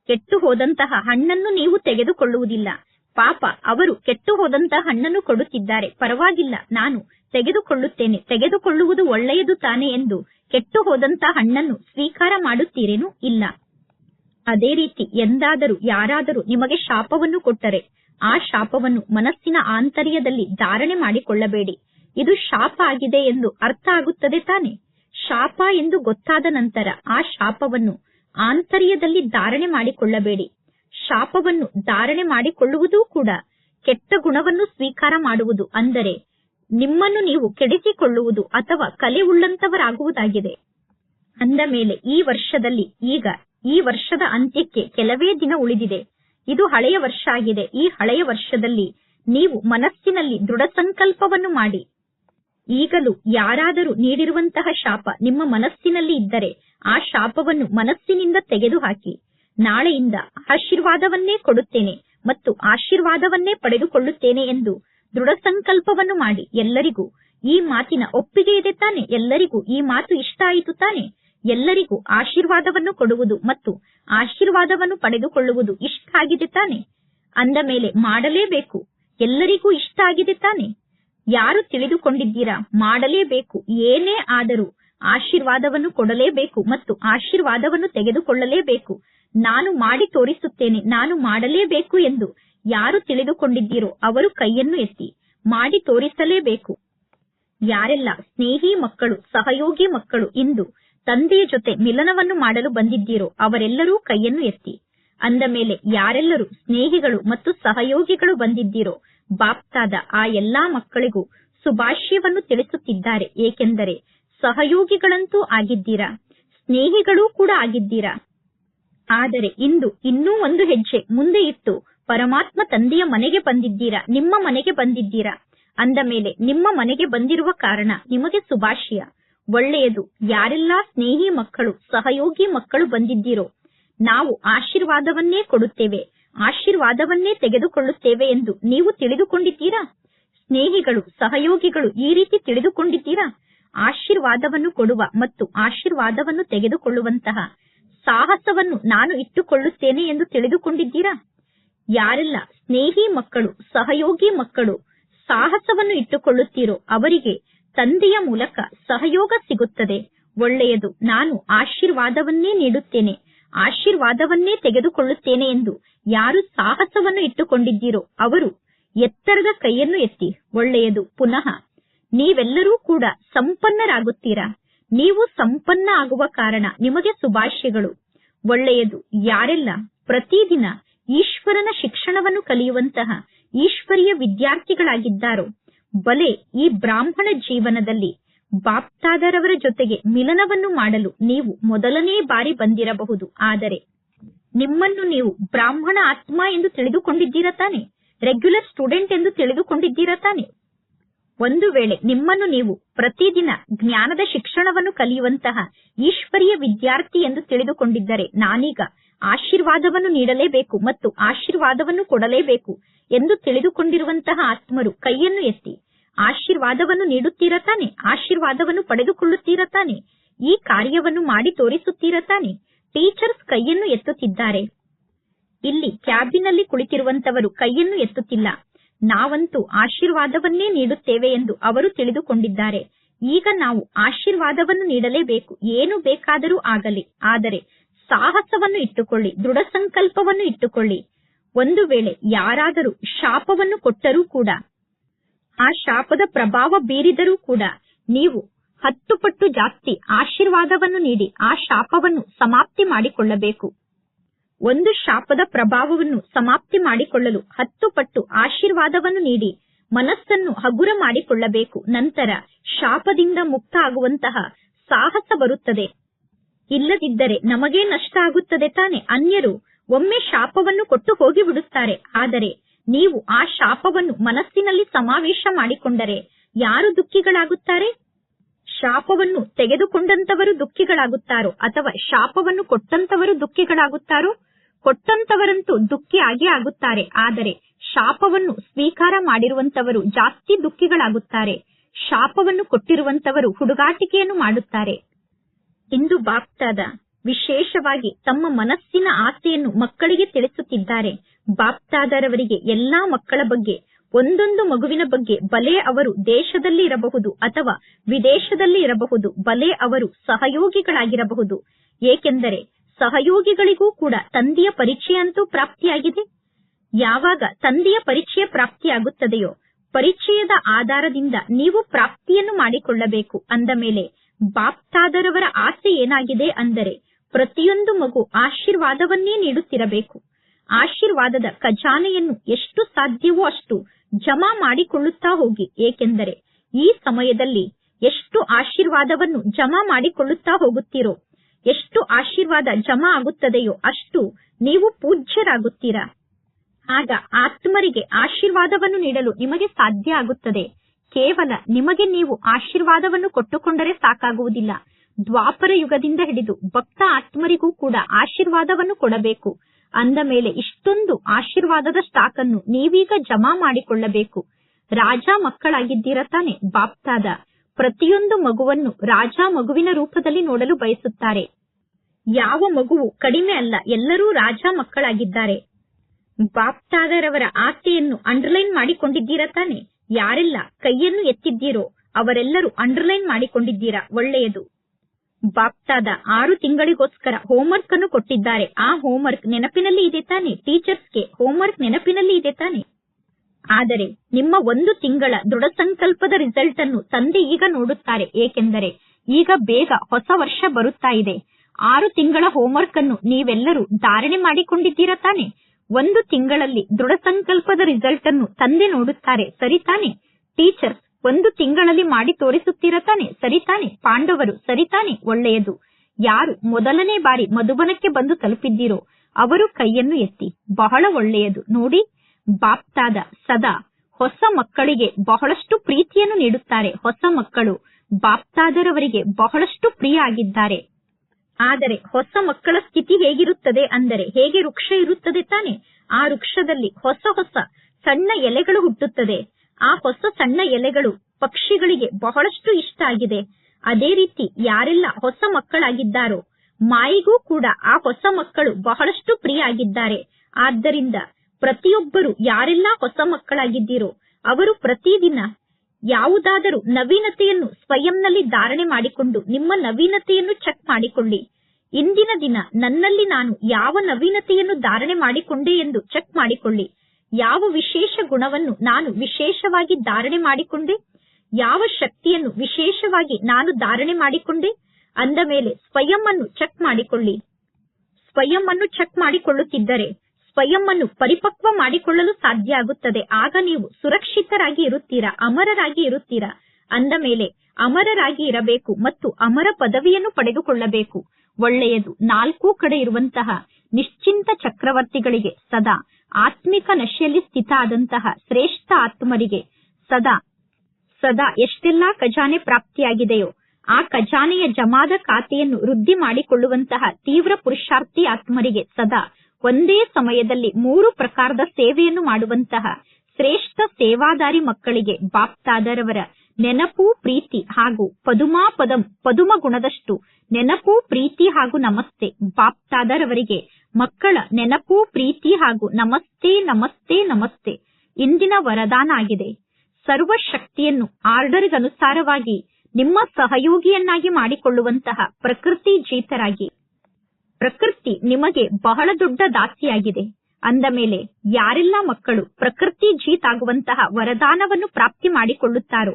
ಕೆಟ್ಟು ಹೋದಂತಹ ಹಣ್ಣನ್ನು ನೀವು ತೆಗೆದುಕೊಳ್ಳುವುದಿಲ್ಲ. ಪಾಪ, ಅವರು ಕೆಟ್ಟು ಹೋದಂತಹ ಹಣ್ಣನ್ನು ಕೊಡುತ್ತಿದ್ದಾರೆ. ಪರವಾಗಿಲ್ಲ, ನಾನು ತೆಗೆದುಕೊಳ್ಳುತ್ತೇನೆ. ತೆಗೆದುಕೊಳ್ಳುವುದು ಒಳ್ಳೆಯದು ತಾನೆ ಎಂದು ಕೆಟ್ಟು ಹೋದಂತಹ ಹಣ್ಣನ್ನು ಸ್ವೀಕಾರ ಮಾಡುತ್ತೀರೇನು ಇಲ್ಲ. ಅದೇ ರೀತಿ ಎಂದಾದರೂ, ಯಾರಾದರೂ ನಿಮಗೆ ಶಾಪವನ್ನು ಕೊಟ್ಟರೆ, ಆ ಶಾಪವನ್ನು ಮನಸ್ಸಿನ ಆಂತರ್ಯದಲ್ಲಿ ಧಾರಣೆ ಮಾಡಿಕೊಳ್ಳಬೇಡಿ. ಇದು ಶಾಪ ಆಗಿದೆ ಎಂದು ಅರ್ಥ ಆಗುತ್ತದೆ ತಾನೆ? ಶಾಪ ಎಂದು ಗೊತ್ತಾದ ನಂತರ ಆ ಶಾಪವನ್ನು ಆಂತರ್ಯದಲ್ಲಿ ಧಾರಣೆ ಮಾಡಿಕೊಳ್ಳಬೇಡಿ. ಶಾಪವನ್ನು ಧಾರಣೆ ಮಾಡಿಕೊಳ್ಳುವುದೂ ಕೂಡ ಕೆಟ್ಟ ಗುಣವನ್ನು ಸ್ವೀಕಾರ ಮಾಡುವುದು. ಅಂದರೆ ನಿಮ್ಮನ್ನು ನೀವು ಕೆಡಿಸಿಕೊಳ್ಳುವುದು ಅಥವಾ ಕಲೆ ಉಳ್ಳಂತವರಾಗುವುದಾಗಿದೆ. ಅಂದ ಮೇಲೆ ಈ ವರ್ಷದಲ್ಲಿ ಈಗ ಈ ವರ್ಷದ ಅಂತ್ಯಕ್ಕೆ ಕೆಲವೇ ದಿನ ಉಳಿದಿದೆ. ಇದು ಹಳೆಯ ವರ್ಷ ಆಗಿದೆ. ಈ ಹಳೆಯ ವರ್ಷದಲ್ಲಿ ನೀವು ಮನಸ್ಸಿನಲ್ಲಿ ದೃಢ ಸಂಕಲ್ಪವನ್ನು ಮಾಡಿ. ಈಗಲೂ ಯಾರಾದರೂ ನೀಡಿರುವಂತಹ ಶಾಪ ನಿಮ್ಮ ಮನಸ್ಸಿನಲ್ಲಿ ಇದ್ದರೆ ಆ ಶಾಪವನ್ನು ಮನಸ್ಸಿನಿಂದ ತೆಗೆದುಹಾಕಿ. ನಾಳೆಯಿಂದ ಆಶೀರ್ವಾದವನ್ನೇ ಕೊಡುತ್ತೇನೆ ಮತ್ತು ಆಶೀರ್ವಾದವನ್ನೇ ಪಡೆದುಕೊಳ್ಳುತ್ತೇನೆ ಎಂದು ದೃಢ ಸಂಕಲ್ಪವನ್ನು ಮಾಡಿ ಎಲ್ಲರಿಗೂ ಈ ಮಾತಿನ ಒಪ್ಪಿಗೆ ಇದೆ ತಾನೆ? ಎಲ್ಲರಿಗೂ ಈ ಮಾತು ಇಷ್ಟ ಆಯಿತು ತಾನೆ? ಎಲ್ಲರಿಗೂ ಆಶೀರ್ವಾದವನ್ನು ಕೊಡುವುದು ಮತ್ತು ಆಶೀರ್ವಾದವನ್ನು ಪಡೆದುಕೊಳ್ಳುವುದು ಇಷ್ಟ ಆಗಿದೆ ತಾನೆ? ಅಂದ ಮೇಲೆ ಮಾಡಲೇಬೇಕು. ಎಲ್ಲರಿಗೂ ಇಷ್ಟ ಆಗಿದೆ ತಾನೆ? ಯಾರು ತಿಳಿದುಕೊಂಡಿದ್ದೀರಾ? ಮಾಡಲೇಬೇಕು. ಏನೇ ಆದರೂ ಆಶೀರ್ವಾದವನ್ನು ಕೊಡಲೇಬೇಕು ಮತ್ತು ಆಶೀರ್ವಾದವನ್ನು ತೆಗೆದುಕೊಳ್ಳಲೇಬೇಕು. ನಾನು ಮಾಡಿ ತೋರಿಸುತ್ತೇನೆ, ನಾನು ಮಾಡಲೇಬೇಕು ಎಂದು ಯಾರು ತಿಳಿದುಕೊಂಡಿದ್ದೀರೋ ಅವರು ಕೈಯನ್ನು ಎತ್ತಿ ಮಾಡಿ ತೋರಿಸಲೇಬೇಕು. ಯಾರೆಲ್ಲ ಸ್ನೇಹಿ ಮಕ್ಕಳು, ಸಹಯೋಗಿ ಮಕ್ಕಳು ಇಂದು ತಂದೆಯ ಜೊತೆ ಮಿಲನವನ್ನು ಮಾಡಲು ಬಂದಿದ್ದೀರೋ ಅವರೆಲ್ಲರೂ ಕೈಯನ್ನು ಎತ್ತಿ. ಅಂದ ಮೇಲೆ ಯಾರೆಲ್ಲರೂ ಸ್ನೇಹಿಗಳು ಮತ್ತು ಸಹಯೋಗಿಗಳು ಬಂದಿದ್ದೀರೋ ಬಾಪ್ತಾದ ಆ ಎಲ್ಲಾ ಮಕ್ಕಳಿಗೂ ಸುಭಾಷ್ಯವನ್ನು ತಿಳಿಸುತ್ತಿದ್ದಾರೆ. ಏಕೆಂದರೆ ಸಹಯೋಗಿಗಳಂತೂ ಆಗಿದ್ದೀರಾ? ಸ್ನೇಹಿಗಳೂ ಕೂಡ ಆಗಿದ್ದೀರಾ? ಆದರೆ ಇಂದು ಇನ್ನೂ ಒಂದು ಹೆಜ್ಜೆ ಮುಂದೆ ಇಟ್ಟು ಪರಮಾತ್ಮ ತಂದೆಯ ಮನೆಗೆ ಬಂದಿದ್ದೀರಾ? ನಿಮ್ಮ ಮನೆಗೆ ಬಂದಿದ್ದೀರಾ? ಅಂದ ಮೇಲೆ ನಿಮ್ಮ ಮನೆಗೆ ಬಂದಿರುವ ಕಾರಣ ನಿಮಗೆ ಶುಭಾಶಯ ಒಳ್ಳೆಯದು, ಯಾರೆಲ್ಲಾ ಸ್ನೇಹಿ ಮಕ್ಕಳು, ಸಹಯೋಗಿ ಮಕ್ಕಳು ಬಂದಿದ್ದೀರೋ, ನಾವು ಆಶೀರ್ವಾದವನ್ನೇ ಕೊಡುತ್ತೇವೆ. ಆಶೀರ್ವಾದವನ್ನೇ ತೆಗೆದುಕೊಳ್ಳುತ್ತೇವೆ ಎಂದು ನೀವು ತಿಳಿದುಕೊಂಡಿದ್ದೀರಾ? ಸ್ನೇಹಿಗಳು, ಸಹಯೋಗಿಗಳು ಈ ರೀತಿ ತಿಳಿದುಕೊಂಡಿದ್ದೀರಾ? ಆಶೀರ್ವಾದವನ್ನು ಕೊಡುವ ಮತ್ತು ಆಶೀರ್ವಾದವನ್ನು ತೆಗೆದುಕೊಳ್ಳುವಂತಹ ಸಾಹಸವನ್ನು ನಾನು ಇಟ್ಟುಕೊಳ್ಳುತ್ತೇನೆ ಎಂದು ತಿಳಿದುಕೊಂಡಿದ್ದೀರಾ? ಯಾರೆಲ್ಲ ಸ್ನೇಹಿ ಮಕ್ಕಳು, ಸಹಯೋಗಿ ಮಕ್ಕಳು ಸಾಹಸವನ್ನು ಇಟ್ಟುಕೊಳ್ಳುತ್ತೀರೋ ಅವರಿಗೆ ತಂದೆಯ ಮೂಲಕ ಸಹಯೋಗ ಸಿಗುತ್ತದೆ. ಒಳ್ಳೆಯದು, ನಾನು ಆಶೀರ್ವಾದವನ್ನೇ ನೀಡುತ್ತೇನೆ, ಆಶೀರ್ವಾದವನ್ನೇ ತೆಗೆದುಕೊಳ್ಳುತ್ತೇನೆ ಎಂದು ಯಾರು ಸಾಹಸವನ್ನು ಇಟ್ಟುಕೊಂಡಿದ್ದೀರೋ ಅವರು ಎತ್ತರದ ಕೈಯನ್ನು ಎತ್ತಿ, ಒಳ್ಳೆಯದು, ಪುನಃ ನೀವೆಲ್ಲರೂ ಕೂಡ ಸಂಪನ್ನರಾಗುತ್ತೀರಾ? ನೀವು ಸಂಪನ್ನ ಆಗುವ ಕಾರಣ ನಿಮಗೆ ಶುಭಾಶಯಗಳು. ಒಳ್ಳೆಯದು ಯಾರೆಲ್ಲ ಪ್ರತಿದಿನ ಈಶ್ವರನ ಶಿಕ್ಷಣವನ್ನು ಕಲಿಯುವಂತಹ ಈಶ್ವರಿಯ ವಿದ್ಯಾರ್ಥಿಗಳಾಗಿದ್ದಾರೋ, ಬಲೆ ಈ ಬ್ರಾಹ್ಮಣ ಜೀವನದಲ್ಲಿ ಬಾಪ್ತಾದರವರ ಜೊತೆಗೆ ಮಿಲನವನ್ನು ಮಾಡಲು ನೀವು ಮೊದಲನೇ ಬಾರಿ ಬಂದಿರಬಹುದು. ಆದರೆ ನಿಮ್ಮನ್ನು ನೀವು ಬ್ರಾಹ್ಮಣ ಆತ್ಮ ಎಂದು ತಿಳಿದುಕೊಂಡಿದ್ದೀರಾ ತಾನೆ? ರೆಗ್ಯುಲರ್ ಸ್ಟೂಡೆಂಟ್ ಎಂದು ತಿಳಿದುಕೊಂಡಿದ್ದೀರಾ ತಾನೆ? ಒಂದು ವೇಳೆ ನಿಮ್ಮನ್ನು ನೀವು ಪ್ರತಿದಿನ ಜ್ಞಾನದ ಶಿಕ್ಷಣವನ್ನು ಕಲಿಯುವಂತಹ ಈಶ್ವರಿಯ ವಿದ್ಯಾರ್ಥಿ ಎಂದು ತಿಳಿದುಕೊಂಡಿದ್ದರೆ ನಾನೀಗ ಆಶೀರ್ವಾದವನ್ನು ನೀಡಲೇಬೇಕು ಮತ್ತು ಆಶೀರ್ವಾದವನ್ನು ಕೊಡಲೇಬೇಕು ಎಂದು ತಿಳಿದುಕೊಂಡಿರುವಂತಹ ಆತ್ಮರು ಕೈಯನ್ನು ಎತ್ತಿ, ಆಶೀರ್ವಾದವನ್ನು ನೀಡುತ್ತೀರತಾನೆ ಆಶೀರ್ವಾದವನ್ನು ಪಡೆದುಕೊಳ್ಳುತ್ತೀರತಾನೆ ಈ ಕಾರ್ಯವನ್ನು ಮಾಡಿ ತೋರಿಸುತ್ತೀರತಾನೆ ಟೀಚರ್ಸ್ ಕೈಯನ್ನು ಎತ್ತುತ್ತಿದ್ದಾರೆ. ಇಲ್ಲಿ ಕ್ಯಾಬಿನಲ್ಲಿ ಕುಳಿತಿರುವಂತವರು ಕೈಯನ್ನು ಎತ್ತುತ್ತಿಲ್ಲ. ನಾವಂತೂ ಆಶೀರ್ವಾದವನ್ನೇ ನೀಡುತ್ತೇವೆ ಎಂದು ಅವರು ತಿಳಿದುಕೊಂಡಿದ್ದಾರೆ. ಈಗ ನಾವು ಆಶೀರ್ವಾದವನ್ನು ನೀಡಲೇಬೇಕು, ಏನು ಬೇಕಾದರೂ ಆಗಲಿ. ಆದರೆ ಸಾಹಸವನ್ನು ಇಟ್ಟುಕೊಳ್ಳಿ ದೃಢ ಸಂಕಲ್ಪವನ್ನು ಇಟ್ಟುಕೊಳ್ಳಿ. ಒಂದು ವೇಳೆ ಯಾರಾದರೂ ಶಾಪವನ್ನು ಕೊಟ್ಟರೂ ಕೂಡ, ಆ ಶಾಪದ ಪ್ರಭಾವ ಬೀರಿದರೂ ಕೂಡ ನೀವು ಹತ್ತು ಪಟ್ಟು ಜಾಸ್ತಿ ಆಶೀರ್ವಾದವನ್ನು ನೀಡಿ ಆ ಶಾಪವನ್ನು ಸಮಾಪ್ತಿ ಮಾಡಿಕೊಳ್ಳಬೇಕು. ಒಂದು ಶಾಪದ ಪ್ರಭಾವವನ್ನು ಸಮಾಪ್ತಿ ಮಾಡಿಕೊಳ್ಳಲು ಹತ್ತು ಪಟ್ಟು ಆಶೀರ್ವಾದವನ್ನು ನೀಡಿ ಮನಸ್ಸನ್ನು ಹಗುರ ಮಾಡಿಕೊಳ್ಳಬೇಕು. ನಂತರ ಶಾಪದಿಂದ ಮುಕ್ತ ಆಗುವಂತಹ ಸಾಹಸ ಬರುತ್ತದೆ. ಇಲ್ಲದಿದ್ದರೆ ನಮಗೇ ನಷ್ಟ ಆಗುತ್ತದೆ ತಾನೆ. ಅನ್ಯರು ಒಮ್ಮೆ ಶಾಪವನ್ನು ಕೊಟ್ಟು ಹೋಗಿಬಿಡುತ್ತಾರೆ. ಆದರೆ ನೀವು ಆ ಶಾಪವನ್ನು ಮನಸ್ಸಿನಲ್ಲಿ ಸಮಾವೇಶ ಮಾಡಿಕೊಂಡರೆ ಯಾರು ದುಃಖಿಗಳಾಗುತ್ತಾರೆ? ಶಾಪವನ್ನು ತೆಗೆದುಕೊಂಡಂತವರು ದುಃಖಿಗಳಾಗುತ್ತಾರೋ ಅಥವಾ ಶಾಪವನ್ನು ಕೊಟ್ಟಂತವರು ದುಃಖಿಗಳಾಗುತ್ತಾರೋ? ಕೊಟ್ಟಂತವರಂತೂ ದುಃಖಿ ಆಗೇ ಆಗುತ್ತಾರೆ. ಆದರೆ ಶಾಪವನ್ನು ಸ್ವೀಕಾರ ಮಾಡಿರುವಂತವರು ಜಾಸ್ತಿ ದುಃಖಿಗಳಾಗುತ್ತಾರೆ. ಶಾಪವನ್ನು ಕೊಟ್ಟಿರುವಂತವರು ಹುಡುಗಾಟಿಕೆಯನ್ನು ಮಾಡುತ್ತಾರೆ. ಇಂದು ಬಾಪ್ತಾದ ವಿಶೇಷವಾಗಿ ತಮ್ಮ ಮನಸ್ಸಿನ ಆಸೆಯನ್ನು ಮಕ್ಕಳಿಗೆ ತಿಳಿಸುತ್ತಿದ್ದಾರೆ. ಬಾಪ್ತಾದರವರಿಗೆ ಎಲ್ಲಾ ಮಕ್ಕಳ ಬಗ್ಗೆ, ಒಂದೊಂದು ಮಗುವಿನ ಬಗ್ಗೆ ಬಲೆ ಅವರು ದೇಶದಲ್ಲಿ ಇರಬಹುದು ಅಥವಾ ವಿದೇಶದಲ್ಲಿ ಇರಬಹುದು ಬಲೆ ಅವರು ಸಹಯೋಗಿಗಳಾಗಿರಬಹುದು. ಏಕೆಂದರೆ ಸಹಯೋಗಿಗಳಿಗೂ ಕೂಡ ತಂದೆಯ ಪರೀಕ್ಷೆಯಂತೂ ಪ್ರಾಪ್ತಿಯಾಗಿದೆ. ಯಾವಾಗ ತಂದೆಯ ಪರಿಚಯ ಪ್ರಾಪ್ತಿಯಾಗುತ್ತದೆಯೋ ಪರಿಚಯದ ಆಧಾರದಿಂದ ನೀವು ಪ್ರಾಪ್ತಿಯನ್ನು ಮಾಡಿಕೊಳ್ಳಬೇಕು ಅಂದ ಮೇಲೆ ಬಾಪ್ತಾದರವರ ಆಸೆ ಏನಾಗಿದೆ ಅಂದರೆ ಪ್ರತಿಯೊಂದು ಮಗು ಆಶೀರ್ವಾದವನ್ನೇ ನೀಡುತ್ತಿರಬೇಕು. ಆಶೀರ್ವಾದದ ಖಜಾನೆಯನ್ನು ಎಷ್ಟು ಸಾಧ್ಯವೋ ಅಷ್ಟು ಜಮಾ ಮಾಡಿಕೊಳ್ಳುತ್ತಾ ಹೋಗಿ. ಏಕೆಂದರೆ ಈ ಸಮಯದಲ್ಲಿ ಎಷ್ಟು ಆಶೀರ್ವಾದವನ್ನು ಜಮಾ ಮಾಡಿಕೊಳ್ಳುತ್ತಾ ಹೋಗುತ್ತೀರೋ ಎಷ್ಟು ಆಶೀರ್ವಾದ ಜಮಾ ಆಗುತ್ತದೆಯೋ ಅಷ್ಟು ನೀವು ಪೂಜ್ಯರಾಗುತ್ತೀರಾ. ಆಗ ಆತ್ಮರಿಗೆ ಆಶೀರ್ವಾದವನ್ನು ನೀಡಲು ನಿಮಗೆ ಸಾಧ್ಯ ಆಗುತ್ತದೆ. ಕೇವಲ ನಿಮಗೆ ನೀವು ಆಶೀರ್ವಾದವನ್ನು ಕೊಟ್ಟುಕೊಂಡರೆ ಸಾಕಾಗುವುದಿಲ್ಲ. ದ್ವಾಪರ ಯುಗದಿಂದ ಹಿಡಿದು ಭಕ್ತ ಆತ್ಮರಿಗೂ ಕೂಡ ಆಶೀರ್ವಾದವನ್ನು ಕೊಡಬೇಕು. ಅಂದ ಮೇಲೆ ಇಷ್ಟೊಂದು ಆಶೀರ್ವಾದದ ಸ್ಟಾಕ್ ಅನ್ನು ನೀವೀಗ ಜಮಾ ಮಾಡಿಕೊಳ್ಳಬೇಕು. ರಾಜ ಮಕ್ಕಳಾಗಿದ್ದೀರ ತಾನೆ ಬಾಪ್ತಾದ. ಪ್ರತಿಯೊಂದು ಮಗುವನ್ನು ರಾಜ ಮಗುವಿನ ರೂಪದಲ್ಲಿ ನೋಡಲು ಬಯಸುತ್ತಾರೆ. ಯಾವ ಮಗುವು ಕಡಿಮೆ ಅಲ್ಲ, ಎಲ್ಲರೂ ರಾಜ ಮಕ್ಕಳಾಗಿದ್ದಾರೆ. ಬಾಪ್ತಾದರವರ ಆಸೆಯನ್ನು ಅಂಡರ್ಲೈನ್ ಮಾಡಿಕೊಂಡಿದ್ದೀರಾ ತಾನೆ? ಯಾರೆಲ್ಲ ಕೈಯನ್ನು ಎತ್ತಿದ್ದೀರೋ, ಅವರೆಲ್ಲರೂ ಅಂಡರ್ಲೈನ್ ಮಾಡಿಕೊಂಡಿದ್ದೀರಾ? ಒಳ್ಳೆಯದು. ಬಾಪ್ತಾದ ಆರು ತಿಂಗಳಿಗೋಸ್ಕರ ಹೋಮ್ವರ್ಕ್ ಅನ್ನು ಕೊಟ್ಟಿದ್ದಾರೆ. ಆ ಹೋಮ್ವರ್ಕ್ ನೆನಪಿನಲ್ಲಿ ಇದೆ ತಾನೆ? ಟೀಚರ್ಸ್ಗೆ ಹೋಮ್ವರ್ಕ್ ನೆನಪಿನಲ್ಲಿ ಇದೆ ತಾನೆ? ಆದರೆ ನಿಮ್ಮ ಒಂದು ತಿಂಗಳ ದೃಢ ಸಂಕಲ್ಪದ ರಿಸಲ್ಟ್ ಅನ್ನು ತಂದೆ ಈಗ ನೋಡುತ್ತಾರೆ. ಏಕೆಂದರೆ ಈಗ ಬೇಗ ಹೊಸ ವರ್ಷ ಬರುತ್ತಾ ಇದೆ. ಆರು ತಿಂಗಳ ಹೋಮ್ವರ್ಕ್ ಅನ್ನು ನೀವೆಲ್ಲರೂ ಧಾರಣೆ ಮಾಡಿಕೊಂಡಿದ್ದೀರಾ ತಾನೆ? ಒಂದು ತಿಂಗಳಲ್ಲಿ ದೃಢ ಸಂಕಲ್ಪದ ರಿಸಲ್ಟ್ ಅನ್ನು ತಂದೆ ನೋಡುತ್ತಾರೆ. ಸರಿ ತಾನೆ? ಟೀಚರ್ಸ್ ಒಂದು ತಿಂಗಳಲ್ಲಿ ಮಾಡಿ ತೋರಿಸುತ್ತೀರಾ ತಾನೆ? ಸರಿ ತಾನೆ? ಪಾಂಡವರು, ಸರಿ ತಾನೆ? ಒಳ್ಳೆಯದು. ಯಾರು ಮೊದಲನೇ ಬಾರಿ ಮಧುಬನಕ್ಕೆ ಬಂದು ತಲುಪಿದ್ದೀರೋ, ಅವರು ಕೈಯನ್ನು ಎತ್ತಿ. ಬಹಳ ಒಳ್ಳೆಯದು. ನೋಡಿ ಬಾಪ್ತಾದ ಸದಾ ಹೊಸ ಮಕ್ಕಳಿಗೆ ಬಹಳಷ್ಟು ಪ್ರೀತಿಯನ್ನು ನೀಡುತ್ತಾರೆ ಹೊಸ ಮಕ್ಕಳು. ಬಾಪ್ತಾದರವರಿಗೆ ಬಹಳಷ್ಟು ಪ್ರಿಯ ಆಗಿದ್ದಾರೆ ಆದರೆ ಹೊಸ ಮಕ್ಕಳ ಸ್ಥಿತಿ ಹೇಗಿರುತ್ತದೆ ಅಂದರೆ ಹೇಗೆ ವೃಕ್ಷ ಇರುತ್ತದೆ ತಾನೆ? ಆ ವೃಕ್ಷದಲ್ಲಿ ಹೊಸ ಹೊಸ ಸಣ್ಣ ಎಲೆಗಳು ಹುಟ್ಟುತ್ತದೆ. ಆ ಹೊಸ ಸಣ್ಣ ಎಲೆಗಳು ಪಕ್ಷಿಗಳಿಗೆ ಬಹಳಷ್ಟು ಇಷ್ಟ ಆಗಿದೆ. ಅದೇ ರೀತಿ ಯಾರೆಲ್ಲ ಹೊಸ ಮಕ್ಕಳಾಗಿದ್ದಾರೋ ಮಾಯಿಗೂ ಕೂಡ ಆ ಹೊಸ ಮಕ್ಕಳು ಬಹಳಷ್ಟು ಪ್ರಿಯ ಆಗಿದ್ದಾರೆ ಆದ್ದರಿಂದ ಪ್ರತಿಯೊಬ್ಬರು ಯಾರೆಲ್ಲ ಹೊಸ ಮಕ್ಕಳಾಗಿದ್ದೀರೋ ಅವರು ಪ್ರತಿದಿನ ಯಾವುದಾದರೂ ನವೀನತೆಯನ್ನು ಸ್ವಯಂನಲ್ಲಿ ಧಾರಣೆ ಮಾಡಿಕೊಂಡು ನಿಮ್ಮ ನವೀನತೆಯನ್ನು ಚೆಕ್ ಮಾಡಿಕೊಳ್ಳಿ. ಇಂದಿನ ದಿನ ನನ್ನಲ್ಲಿ ನಾನು ಯಾವ ನವೀನತೆಯನ್ನು ಧಾರಣೆ ಮಾಡಿಕೊಂಡೆ ಎಂದು ಚೆಕ್ ಮಾಡಿಕೊಳ್ಳಿ. ಯಾವ ವಿಶೇಷ ಗುಣವನ್ನು ನಾನು ವಿಶೇಷವಾಗಿ ಧಾರಣೆ ಮಾಡಿಕೊಂಡೆ? ಯಾವ ಶಕ್ತಿಯನ್ನು ವಿಶೇಷವಾಗಿ ನಾನು ಧಾರಣೆ ಮಾಡಿಕೊಂಡೆ? ಅಂದ ಮೇಲೆ ಸ್ವಯಂ ಅನ್ನು ಚೆಕ್ ಮಾಡಿಕೊಳ್ಳಿ. ಸ್ವಯಂ ಅನ್ನು ಚೆಕ್ ಮಾಡಿಕೊಳ್ಳುತ್ತಿದ್ದರೆ ಸ್ವಯಂ ಪರಿಪಕ್ವ ಮಾಡಿಕೊಳ್ಳಲು ಸಾಧ್ಯ ಆಗುತ್ತದೆ. ಆಗ ನೀವು ಸುರಕ್ಷಿತರಾಗಿ ಇರುತ್ತೀರಾ? ಅಮರರಾಗಿ ಇರುತ್ತೀರಾ? ಅಂದ ಮೇಲೆ, ಅಮರರಾಗಿ ಇರಬೇಕು ಮತ್ತು ಅಮರ ಪದವಿಯನ್ನು ಪಡೆದುಕೊಳ್ಳಬೇಕು. ಒಳ್ಳೆಯದು. ನಾಲ್ಕು ಕಡೆ ಇರುವಂತಹ ನಿಶ್ಚಿಂತ ಚಕ್ರವರ್ತಿಗಳಿಗೆ ಸದಾ ಆತ್ಮಿಕ ನಶೆಯಲ್ಲಿ ಸ್ಥಿತ ಆದಂತಹ ಶ್ರೇಷ್ಠ ಆತ್ಮರಿಗೆ ಸದಾ ಸದಾ ಎಷ್ಟೆಲ್ಲಾ ಖಜಾನೆ ಪ್ರಾಪ್ತಿಯಾಗಿದೆಯೋ, ಆ ಖಜಾನೆಯ ಜಮಾದ ಖಾತೆಯನ್ನು ವೃದ್ಧಿ ಮಾಡಿಕೊಳ್ಳುವಂತಹ ತೀವ್ರ ಪುರುಷಾರ್ಥಿ ಆತ್ಮರಿಗೆ ಸದಾ ಒಂದೇ ಸಮಯದಲ್ಲಿ ಮೂರು ಪ್ರಕಾರದ ಸೇವೆಯನ್ನು ಮಾಡುವಂತಹ ಶ್ರೇಷ್ಠ ಸೇವಾದಾರಿ ಮಕ್ಕಳಿಗೆ ಬಾಪ್ತಾದರವರ ನೆನಪು, ಪ್ರೀತಿ ಹಾಗೂ ಪದುಮಾ ಪದಂ ಪದುಮ ಗುಣದಷ್ಟು ನೆನಪು, ಪ್ರೀತಿ ಹಾಗೂ ನಮಸ್ತೆ ಬಾಪ್ತಾದರವರಿಗೆ ಮಕ್ಕಳ ನೆನಪು, ಪ್ರೀತಿ ಹಾಗೂ ನಮಸ್ತೆ ನಮಸ್ತೆ ನಮಸ್ತೆ ಇಂದಿನ ವರದಾನ ಆಗಿದೆ. ಸರ್ವ ಶಕ್ತಿಯನ್ನು ಆರ್ಡರ್ಗನುಸಾರವಾಗಿ ನಿಮ್ಮ ಸಹಯೋಗಿಯನ್ನಾಗಿ ಮಾಡಿಕೊಳ್ಳುವಂತಹ ಪ್ರಕೃತಿ ಜೀತರಾಗಿ ಪ್ರಕೃತಿ ನಿಮಗೆ ಬಹಳ ದೊಡ್ಡ ದಾಸಿಯಾಗಿದೆ. ಅಂದ ಮೇಲೆ ಯಾರೆಲ್ಲ ಮಕ್ಕಳು ಪ್ರಕೃತಿ ಜೀತ್ ಆಗುವಂತಹ ವರದಾನವನ್ನು ಪ್ರಾಪ್ತಿ ಮಾಡಿಕೊಳ್ಳುತ್ತಾರೋ,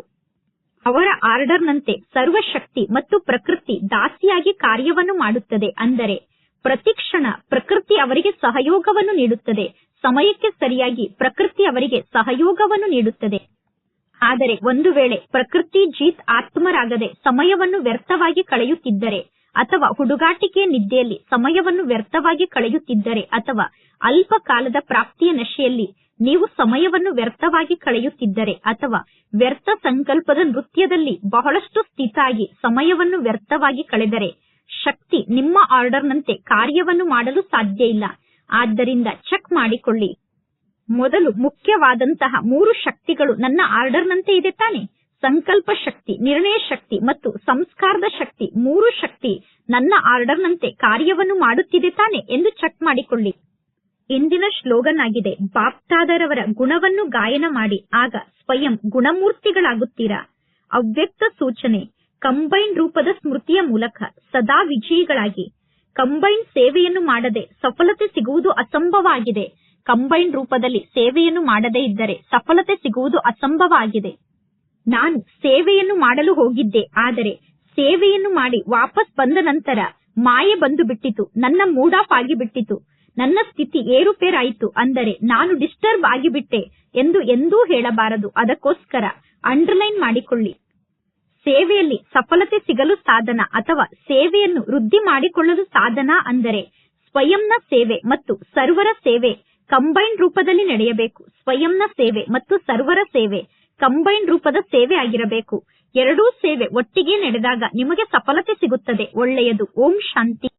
ಅವರ ಆರ್ಡರ್ನಂತೆ ಸರ್ವಶಕ್ತಿ ಮತ್ತು ಪ್ರಕೃತಿ ದಾಸಿಯಾಗಿ ಕಾರ್ಯವನ್ನು ಮಾಡುತ್ತದೆ ಅಂದರೆ ಪ್ರತಿಕ್ಷಣ ಪ್ರಕೃತಿ ಅವರಿಗೆ ಸಹಯೋಗವನ್ನು ನೀಡುತ್ತದೆ, ಸಮಯಕ್ಕೆ ಸರಿಯಾಗಿ ಪ್ರಕೃತಿ ಅವರಿಗೆ ಸಹಯೋಗವನ್ನು ನೀಡುತ್ತದೆ. ಆದರೆ ಒಂದು ವೇಳೆ ಪ್ರಕೃತಿ ಜೀತ್ ಆತ್ಮರಾಗದೆ ಸಮಯವನ್ನು ವ್ಯರ್ಥವಾಗಿ ಕಳೆಯುತ್ತಿದ್ದರೆ ಅಥವಾ ಹುಡುಗಾಟಿಕೆಯ ನಿದ್ದೆಯಲ್ಲಿ ಸಮಯವನ್ನು ವ್ಯರ್ಥವಾಗಿ ಕಳೆಯುತ್ತಿದ್ದರೆ ಅಥವಾ ಅಲ್ಪ ಕಾಲದ ಪ್ರಾಪ್ತಿಯ ನಶೆಯಲ್ಲಿ ನೀವು ಸಮಯವನ್ನು ವ್ಯರ್ಥವಾಗಿ ಕಳೆಯುತ್ತಿದ್ದರೆ ಅಥವಾ ವ್ಯರ್ಥ ಸಂಕಲ್ಪದ ನೃತ್ಯದಲ್ಲಿ ಬಹಳಷ್ಟು ಸ್ಥಿತಾಗಿ ಸಮಯವನ್ನು ವ್ಯರ್ಥವಾಗಿ ಕಳೆದರೆ ಶಕ್ತಿ ನಿಮ್ಮ ಆರ್ಡರ್ನಂತೆ ಕಾರ್ಯವನ್ನು ಮಾಡಲು ಸಾಧ್ಯ ಇಲ್ಲ. ಆದ್ದರಿಂದ ಚೆಕ್ ಮಾಡಿಕೊಳ್ಳಿ. ಮೊದಲು ಮುಖ್ಯವಾದಂತಹ ಮೂರು ಶಕ್ತಿಗಳು ನನ್ನ ಆರ್ಡರ್ನಂತೆ ಇದೆ ತಾನೆ? ಸಂಕಲ್ಪ ಶಕ್ತಿ, ನಿರ್ಣಯ ಶಕ್ತಿ ಮತ್ತು ಸಂಸ್ಕಾರದ ಶಕ್ತಿ ಮೂರು ಶಕ್ತಿ ನನ್ನ ಆರ್ಡರ್ನಂತೆ ಕಾರ್ಯವನ್ನು ಮಾಡುತ್ತಿದೆ ತಾನೆ ಎಂದು ಚೆಕ್ ಮಾಡಿಕೊಳ್ಳಿ. ಇಂದಿನ ಶ್ಲೋಗನ್ ಆಗಿದೆ ಬಾಪ್ತಾದರವರ ಗುಣವನ್ನು ಗಾಯನ ಮಾಡಿ, ಆಗ ಸ್ವಯಂ ಗುಣಮೂರ್ತಿಗಳಾಗುತ್ತೀರಾ? ಅವ್ಯಕ್ತ ಸೂಚನೆ, ಕಂಬೈನ್ ರೂಪದ ಸ್ಮೃತಿಯ ಮೂಲಕ ಸದಾ ವಿಜಯಿಗಳಾಗಿ. ಕಂಬೈನ್ ಸೇವೆಯನ್ನು ಮಾಡದೆ ಸಫಲತೆ ಸಿಗುವುದು ಅಸಂಭವ ಆಗಿದೆ ಕಂಬೈನ್ ರೂಪದಲ್ಲಿ ಸೇವೆಯನ್ನು ಮಾಡದೇ ಇದ್ದರೆ ಸಫಲತೆ ಸಿಗುವುದು ಅಸಂಭವ ಆಗಿದೆ ನಾನು ಸೇವೆಯನ್ನು ಮಾಡಲು ಹೋಗಿದ್ದೆ, ಆದರೆ ಸೇವೆಯನ್ನು ಮಾಡಿ ವಾಪಸ್ ಬಂದ ನಂತರ ಮಾಯೆ ಬಂದು ಬಿಟ್ಟಿತು ನನ್ನ ಮೂಡ್ ಆಫ್ ಆಗಿಬಿಟ್ಟಿತು, ನನ್ನ ಸ್ಥಿತಿ ಏರುಪೇರಾಯಿತು, ಅಂದರೆ ನಾನು ಡಿಸ್ಟರ್ಬ್ ಆಗಿಬಿಟ್ಟೆ ಎಂದು ಎಂದೂ ಹೇಳಬಾರದು, ಅದಕ್ಕೋಸ್ಕರ ಅಂಡರ್ಲೈನ್ ಮಾಡಿಕೊಳ್ಳಿ. ಸೇವೆಯಲ್ಲಿ ಸಫಲತೆ ಸಿಗಲು ಸಾಧನ ಅಥವಾ ಸೇವೆಯನ್ನು ವೃದ್ಧಿ ಮಾಡಿಕೊಳ್ಳಲು ಸಾಧನ ಅಂದರೆ ಸ್ವಯಂನ ಸೇವೆ ಮತ್ತು ಸರ್ವರ ಸೇವೆ ಕಂಬೈನ್ ರೂಪದಲ್ಲಿ ನಡೆಯಬೇಕು, ಸ್ವಯಂನ ಸೇವೆ ಮತ್ತು ಸರ್ವರ ಸೇವೆ ಕಂಬೈನ್ ರೂಪದ ಸೇವೆ ಆಗಿರಬೇಕು. ಎರಡೂ ಸೇವೆ ಒಟ್ಟಿಗೆ ನಡೆದಾಗ ನಿಮಗೆ ಸಫಲತೆ ಸಿಗುತ್ತದೆ. ಒಳ್ಳೆಯದು. ಓಂ ಶಾಂತಿ.